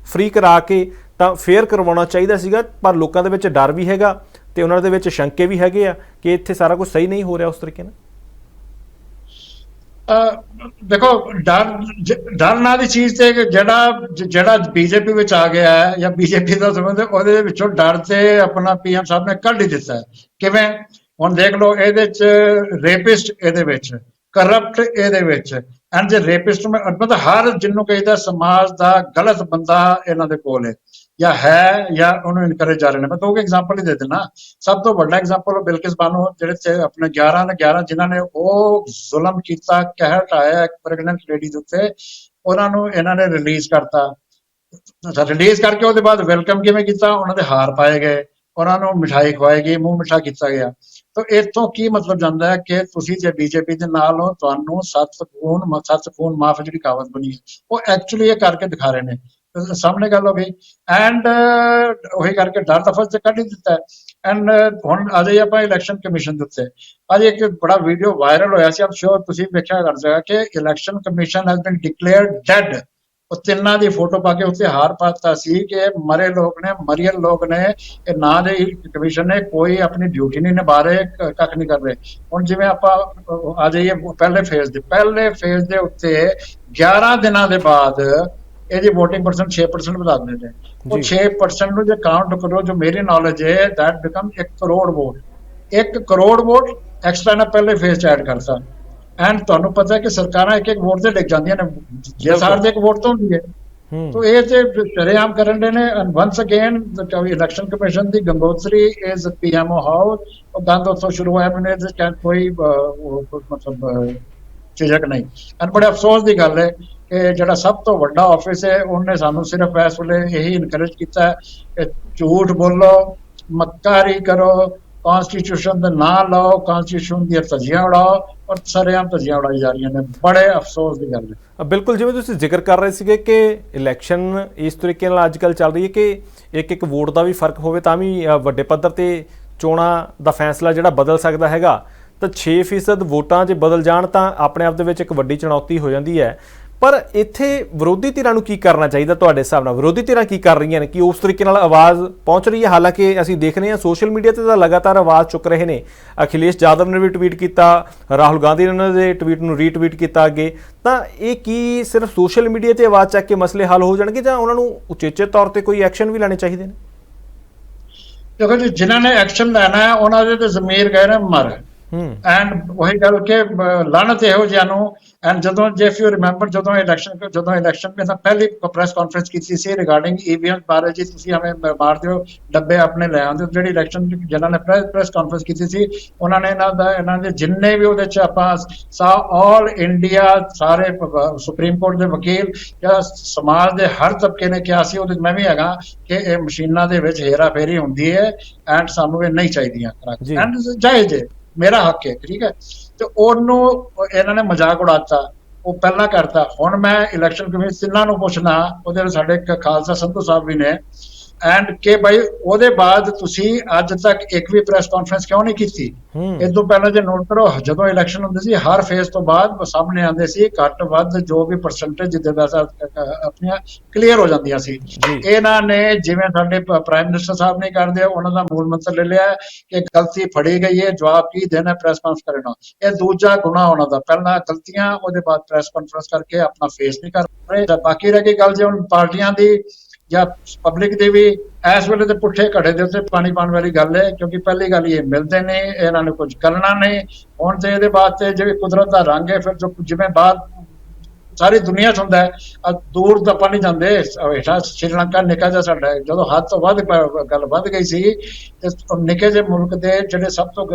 ਫ੍ਰੀ ਕਰਾ ਕੇ ਤਾਂ ਫੇਅਰ ਕਰਵਾਉਣਾ ਚਾਹੀਦਾ ਸੀਗਾ, ਪਰ ਲੋਕਾਂ ਦੇ ਵਿੱਚ ਡਰ ਵੀ ਹੈਗਾ ਤੇ ਉਹਨਾਂ ਦੇ ਵਿੱਚ ਸ਼ੰਕੇ ਵੀ ਹੈਗੇ ਆ ਕਿ ਇੱਥੇ ਸਾਰਾ ਕੁਝ ਸਹੀ ਨਹੀਂ ਹੋ ਰਿਹਾ ਉਸ ਤਰੀਕੇ ਨਾਲ। ਦੇਖੋ, ਡਰ ਡਰ ਨਾਂ ਦੀ ਚੀਜ਼ ਤੇ ਜਿਹੜਾ ਜਿਹੜਾ ਬੀਜੇਪੀ ਵਿੱਚ ਆ ਗਿਆ ਹੈ ਜਾਂ ਬੀਜੇਪੀ ਦਾ ਸੰਬੰਧ, ਉਹਦੇ ਵਿੱਚੋਂ ਡਰ ਤੇ ਆਪਣਾ ਪੀਐਮ ਸਾਹਿਬ ਨੇ ਕੱਢ ਹੀ ਦਿੱਤਾ ਕਿਵੇਂ? ਹੁਣ ਦੇਖ ਲਓ, ਇਹਦੇ ਚ ਰੇਪਿਸਟ ਇਹਦੇ ਵਿੱਚ ਕਰਪਟ ਇਹਦੇ ਵਿੱਚ ਐਂਡ ਜੇ ਰੇਪਿਸਟ ਮਤਲਬ ਹਰ ਜਿਹਨੂੰ ਕਹੀਦਾ, ਸਮਾਜ ਦਾ ਗਲਤ ਬੰਦਾ ਇਹਨਾਂ ਦੇ ਕੋਲ ਹੈ। ਜਾਂ ਹੈ ਜਾਂ ਉਹਨੂੰ ਇਨਕਰੇਜ ਜਾ ਰਹੇ ਨੇ। ਮੈਂ ਦੋ ਐਗਜ਼ਾਮਪਲ ਹੀ ਦੇ ਦੇਣਾ ਸਭ ਤੋਂ ਵੱਡਾ ਐਗਜ਼ਾਮਪਲ ਬਿਲਕਿਸ ਬਾਨੋ, ਜਿਹੜੇ ਆਪਣੇ 11 ਨੇ 11 ਜਿਨ੍ਹਾਂ ਨੇ ਉਹ ਜ਼ੁਲਮ ਕੀਤਾ, ਕਹਿਰ ਢਾਇਆ ਇੱਕ ਪ੍ਰੈਗਨੈਂਟ ਲੇਡੀ ਦੇ ਉੱਤੇ, ਉਹਨਾਂ ਨੂੰ ਇਹਨਾਂ ਨੇ ਰਿਲੀਜ਼ ਕਰਤਾ। ਰਿਲੀਜ਼ ਕਰਕੇ ਉਹਦੇ ਬਾਅਦ ਵੈਲਕਮ ਕਿਵੇਂ ਕੀਤਾ? ਉਹਨਾਂ ਦੇ ਹਾਰ ਪਾਏ ਗਏ, ਉਹਨਾਂ ਨੂੰ ਮਿਠਾਈ ਖਵਾਈ ਗਈ, ਮੂੰਹ ਮਿਠਾ ਕੀਤਾ ਗਿਆ। ਤਾਂ ਇਤੋਂ ਕੀ ਮਤਲਬ ਜਾਂਦਾ ਹੈ ਕਿ ਤੁਸੀਂ ਜੇ ਬੀਜੇਪੀ ਦੇ ਨਾਲ ਹੋ, ਤੁਹਾਨੂੰ ਸੱਤ ਖੂਨ ਮ- ਸੱਤ ਖੂਨ ਮਾਫ ਜਿਹੜੀ ਕਹਾਵਤ ਬਣੀ ਹੈ, ਉਹ ਐਕਚੁਅਲੀ ਇਹ ਕਰਕੇ ਦਿਖਾ ਰਹੇ ਨੇ। ਸਾਹਮਣੇ ਗੱਲ ਹੋ ਗਈ। ਐਂਡ ਉਹੀ ਕਰਕੇ ਡਰ ਤਾਂ ਫਸਟ ਕੱਢ ਹੀ ਦਿੱਤਾ। ਐਂਡ ਹੁਣ ਆ ਆਪਾਂ ਇਲੈਕਸ਼ਨ ਕਮਿਸ਼ਨ ਦੇ ਉੱਤੇ। ਅੱਜ ਇੱਕ ਬੜਾ ਵੀਡੀਓ ਵਾਇਰਲ ਹੋਇਆ ਸੀ। ਆਮ ਸ਼ੋਰ ਤੁਸੀਂ ਵੇਖਿਆ ਕਰ ਸਕਦਾ ਕਿ election commission has been declared dead ਉਹ ਤਿੰਨਾਂ ਦੀ ਫੋਟੋ ਪਾ ਕੇ ਉੱਤੇ ਹਾਰ ਪਾਤਾ ਸੀ ਕਿ ਮਰੇ ਲੋਕ ਨੇ ਮਰੀਅਲ ਲੋਕ ਨੇ। ਇਹ ਨਾ ਦੇ ਕਮਿਸ਼ਨ ਨੇ, ਕੋਈ ਆਪਣੀ ਡਿਊਟੀ ਨਹੀਂ ਨਿਭਾ ਰਹੇ ਕੱਖ ਨਹੀਂ ਕਰ ਰਹੇ। ਹੁਣ ਜਿਵੇਂ ਆਪਾਂ ਆ ਜਾਈਏ ਪਹਿਲੇ ਫੇਜ਼ ਦੇ, ਪਹਿਲੇ ਫੇਜ਼ ਦੇ ਉੱਤੇ 11 ਦਿਨਾਂ ਦੇ ਬਾਅਦ ਇਹਦੀ VOTING ਪਰਸੈਂਟ 6% ਵਧਾ ਦਿੰਦੇ ਨੇ। ਉਹ ਜੀ। 6% ਨੂੰ ਜੇ ਕਾਊਂਟ ਕਰੋ ਜੋ ਮੇਰੀ ਨੌਲੇਜ ਹੈ that become 1 crore vote 1 crore vote extra ਨਾ ਪਹਿਲੇ ਚ ਐਡ ਕਰਤਾ। ਐਂਡ ਤੁਹਾਨੂੰ ਪਤਾ ਹੈ ਕਿ ਸਰਕਾਰਾਂ ਇੱਕ ਇੱਕ ਵੋਟ ਤੇ ਡਿੱਗ ਜਾਂਦੀਆਂ ਨੇ। ਜੇ ਸਾਰ ਦੇ ਇੱਕ ਵੋਟ ਤੋਂ ਹੁੰਦੀ ਹੈ। ਤੋ ਇਹ ਤੇ ਸ਼ਰੇਆਮ ਕਰਨ ਦੇ ਨੇ। And once again election commission the Gangotri is PMO house ਉਹ ਉੱਥੋਂ ਸ਼ੁਰੂ ਹੋਇਆ। ਮੈਨੂੰ ਕੋਈ ਮਤਲਬ ਝਿਜਕ ਨਹੀਂ। ਐਂਡ ਬੜੇ ਅਫਸੋਸ ਦੀ ਗੱਲ ਹੈ ਕਿ ਜਿਹੜਾ ਸਭ ਤੋਂ ਵੱਡਾ ਆਫਿਸ ਹੈ, ਉਹਨੇ ਸਾਨੂੰ ਸਿਰਫ ਇਸ ਵੇਲੇ ਇਹੀ ਇਨਕਰੇਜ ਕੀਤਾ ਹੈ ਕਿ ਝੂਠ ਬੋਲੋ, ਮੱਕਾਰੀ ਕਰੋ ਕਨਸਟੀਟਿਊਸ਼ਨ ਦਾ ਨਾਂ ਲਓ ਕਨਸਟੀਟਿਊਸ਼ਨ ਦੀਆਂ ਧੱਜੀਆਂ ਉਡਾਓ ਔਰ ਸਰੇਆਮ ਧੱਜੀਆਂ ਉਡਾਈ ਜਾ ਰਹੀਆਂ ਨੇ। ਬੜੇ ਅਫਸੋਸ ਦੀ ਗੱਲ ਹੈ। ਬਿਲਕੁਲ, ਜਿਵੇਂ ਤੁਸੀਂ ਜ਼ਿਕਰ ਕਰ ਰਹੇ ਸੀਗੇ ਕਿ ਇਲੈਕਸ਼ਨ ਇਸ ਤਰੀਕੇ ਨਾਲ ਅੱਜਕੱਲ ਚੱਲ ਰਹੀ ਹੈ ਕਿ ਇੱਕ ਇੱਕ ਵੋਟ ਦਾ ਵੀ ਫ਼ਰਕ ਹੋਵੇ ਤਾਂ ਵੀ ਵੱਡੇ ਪੱਧਰ ਤੇ ਚੋਣਾਂ ਦਾ ਫੈਸਲਾ ਜਿਹੜਾ ਬਦਲ ਸਕਦਾ ਹੈਗਾ। ਤਾਂ 6% ਵੋਟਾਂ ਜੇ ਬਦਲ ਜਾਣ ਤਾਂ ਆਪਣੇ ਆਪ ਦੇ ਵਿੱਚ ਇੱਕ ਵੱਡੀ ਚੁਣੌਤੀ ਹੋ ਜਾਂਦੀ ਹੈ। ਪਰ ਇੱਥੇ ਵਿਰੋਧੀ ਧਿਰਾਂ ਨੂੰ ਕੀ ਕਰਨਾ ਚਾਹੀਦਾ ਤੁਹਾਡੇ ਹਿਸਾਬ ਨਾਲ? ਵਿਰੋਧੀ ਧਿਰਾਂ ਕੀ ਕਰ ਰਹੀਆਂ ਨੇ? ਕਿ ਉਸ ਤਰੀਕੇ ਨਾਲ ਆਵਾਜ਼ ਪਹੁੰਚ ਰਹੀ ਹੈ? ਹਾਲਾਂਕਿ ਅਸੀਂ ਦੇਖ ਰਹੇ ਹਾਂ ਸੋਸ਼ਲ ਮੀਡੀਆ ਤੇ ਤਾਂ ਲਗਾਤਾਰ ਆਵਾਜ਼ ਚੁੱਕ ਰਹੇ ਨੇ। ਅਖਿਲੇਸ਼ ਯਾਦਵ ਨੇ ਵੀ ਟਵੀਟ ਕੀਤਾ, ਰਾਹੁਲ ਗਾਂਧੀ ਨੇ ਉਹਨਾਂ ਦੇ ਟਵੀਟ ਨੂੰ ਰੀਟਵੀਟ ਕੀਤਾ ਅੱਗੇ। ਤਾਂ ਇਹ ਕੀ ਸਿਰਫ ਸੋਸ਼ਲ ਮੀਡੀਆ ਤੇ ਆਵਾਜ਼ ਚੱਕ ਕੇ ਮਸਲੇ ਹੱਲ ਹੋ ਜਾਣਗੇ ਜਾਂ ਉਹਨਾਂ ਨੂੰ ਉਚੇਚੇ ਤੌਰ ਤੇ ਕੋਈ ਐਕਸ਼ਨ ਵੀ ਲੈਣੇ ਚਾਹੀਦੇ ਨੇ? ਦੇਖੋ ਜੀ, ਜਿਨ੍ਹਾਂ ਨੇ ਐਕਸ਼ਨ ਲੈਣਾ ਹੈ, ਉਹਨਾਂ ਦੇ ਤੇ ਜ਼ਮੀਰ ਗਏ ਨੇ ਮਰ ਹੂੰ। ਐਂਡ ਉਹੀ ਗੱਲ ਕਿ ਲਾਣਤ ਇਹੋ ਜਿਹਾ ਨੂੰ ਐਂਡ ਜਦੋਂ ਜੇ ਯੂ ਰਿਮੈਂਬਰ ਜਦੋਂ ਇਲੈਕਸ਼ਨ ਜਦੋਂ ਇਲੈਕਸ਼ਨ ਵਿੱਚ ਪਹਿਲੀ ਪ੍ਰੈਸ ਕਾਨਫਰੰਸ ਕੀਤੀ ਸੀ ਰਿਗਾਰਡਿੰਗ ਈਵੀਐਮ ਬਾਰੇ ਜੀ ਤੁਸੀਂ ਹਮੇ ਮਾਰ ਦਿਓ ਡੱਬੇ ਆਪਣੇ ਲੈ ਆਉਂਦੇ। ਜਿਹੜੀ ਇਲੈਕਸ਼ਨ ਜਿਹਨਾਂ ਨੇ ਪ੍ਰੈਸ ਕਾਨਫਰੰਸ ਕੀਤੀ ਸੀ ਉਹਨਾਂ ਨੇ ਇਹਨਾਂ ਦਾ ਇਹਨਾਂ ਦੇ ਜਿੰਨੇ ਵੀ ਉਹਦੇ ਚ ਆਪਾਂ ਸਾ ਆਲ ਇੰਡੀਆ ਸਾਰੇ ਸੁਪਰੀਮ ਕੋਰਟ ਦੇ ਵਕੀਲ ਜਾਂ ਸਮਾਜ ਦੇ ਹਰ ਤਬਕੇ ਨੇ ਕਿਹਾ ਸੀ ਉਹਦੇ ਮੈਂ ਵੀ ਹੈਗਾ ਕਿ ਇਹ ਮਸ਼ੀਨਾਂ ਦੇ ਵਿੱਚ ਹੇਰਾ ਫੇਰੀ ਹੁੰਦੀ ਹੈ ਐਂਡ ਸਾਨੂੰ ਇਹ ਨਹੀਂ ਚਾਹੀਦੀਆਂ। ਐਂਡ ਜਾਇਜ਼ ਹੈ ਮੇਰਾ ਹੱਕ ਹੈ, ਠੀਕ ਹੈ? ਤੇ ਉਹਨੂੰ, ਇਹਨਾਂ ਨੇ ਮਜ਼ਾਕ ਉਡਾਤਾ, ਉਹ ਪਹਿਲਾਂ ਕਰਤਾ। ਹੁਣ ਮੈਂ ਇਲੈਕਸ਼ਨ ਕਮਿਸ਼ਨ ਤਿੰਨਾਂ ਨੂੰ ਪੁੱਛਣਾ ਉਹਦੇ ਸਾਡੇ ਖਾਲਸਾ ਸੰਧੂ ਸਾਹਿਬ ਵੀ ਨੇ ਐਂਡ ਕਿ ਭਾਈ ਉਹਦੇ ਬਾਅਦ ਤੁਸੀਂ ਅੱਜ ਤੱਕ ਇੱਕ ਵੀ ਪ੍ਰੈਸ ਕਾਨਫਰੰਸ ਕਿਉਂ ਨਹੀਂ ਕੀਤੀ? ਇਸ ਤੋਂ ਪਹਿਲਾਂ ਜੇ ਨੋਟ ਕਰੋ ਜਦੋਂ ਇਲੈਕਸ਼ਨ ਹੁੰਦੀ ਸੀ ਹਰ ਫੇਜ਼ ਤੋਂ ਬਾਅਦ ਸਾਹਮਣੇ ਆਉਂਦੇ ਸੀ ਘੱਟ ਵੱਧ ਜੋ ਵੀ ਪਰਸੈਂਟੇਜ ਜਿੱਦੇ ਦਾ ਆਪਣੀਆਂ ਕਲੀਅਰ ਹੋ ਜਾਂਦੀਆਂ ਸੀ। ਇਹਨਾਂ ਨੇ ਜਿਵੇਂ ਸਾਡੇ ਪ੍ਰਾਈਮ ਮਿਨਿਸਟਰ ਸਾਹਿਬ ਨੇ ਕਰਦੇ ਉਹਨਾਂ ਦਾ ਮੂਲ ਮੰਤਰ ਲੈ ਲਿਆ ਕਿ ਗਲਤੀ ਫੜੀ ਗਈ ਹੈ ਜਵਾਬ ਕੀ ਦੇਣਾ ਪ੍ਰੈਸ ਕਾਨਫਰੰਸ ਕਰਨਾ ਇਹ ਦੂਜਾ ਗੁਨਾਹ ਉਹਨਾਂ ਦਾ। ਪਹਿਲਾਂ ਗਲਤੀਆਂ ਉਹਦੇ ਬਾਅਦ ਪ੍ਰੈਸ ਕਾਨਫਰੰਸ ਕਰਕੇ ਆਪਣਾ ਫੇਸ ਨਹੀਂ ਕਰ ਰਹੇ। ਬਾਕੀ ਰਹਿ ਗਈ ਗੱਲ ਜੇ ਹੁਣ ਪਾਰਟੀਆਂ ਦੀ ਜਾਂ ਪਬਲਿਕ ਦੇ ਵੀ ਇਸ ਵੇਲੇ ਤੇ ਪੁੱਠੇ ਘੜੇ ਦੇ ਉੱਤੇ ਪਾਣੀ ਪਾਉਣ ਵਾਲੀ ਗੱਲ ਹੈ, ਕਿਉਂਕਿ ਪਹਿਲੀ ਗੱਲ ਇਹ ਮਿਲਦੇ ਨੇ, ਇਹਨਾਂ ਨੂੰ ਕੁਝ ਕਰਨਾ ਨਹੀਂ। ਹੁਣ ਤੇ ਇਹਦੇ ਬਾਅਦ ਤੇ ਜਿਹੜੀ ਕੁਦਰਤ ਦਾ ਰੰਗ ਹੈ, ਫਿਰ ਜੋ ਜਿਵੇਂ ਬਾਹਰ ਸਾਰੀ ਦੁਨੀਆ 'ਚ ਹੁੰਦਾ ਹੈ ਦੂਰ ਤਾਂ ਆਪਾਂ ਨਹੀਂ ਜਾਂਦੇ। ਹੇਠਾਂ ਸ਼੍ਰੀਲੰਕਾ ਨਿਕਾ ਜਾ ਸਾਡਾ ਜਦੋਂ ਹੱਦ ਤੋਂ ਵੱਧ ਗੱਲ ਵੱਧ ਗਈ ਸੀ ਤੇ ਨਿੱਕੇ ਜਿਹੇ ਮੁਲਕ ਦੇ ਜਿਹੜੇ ਸਭ ਤੋਂ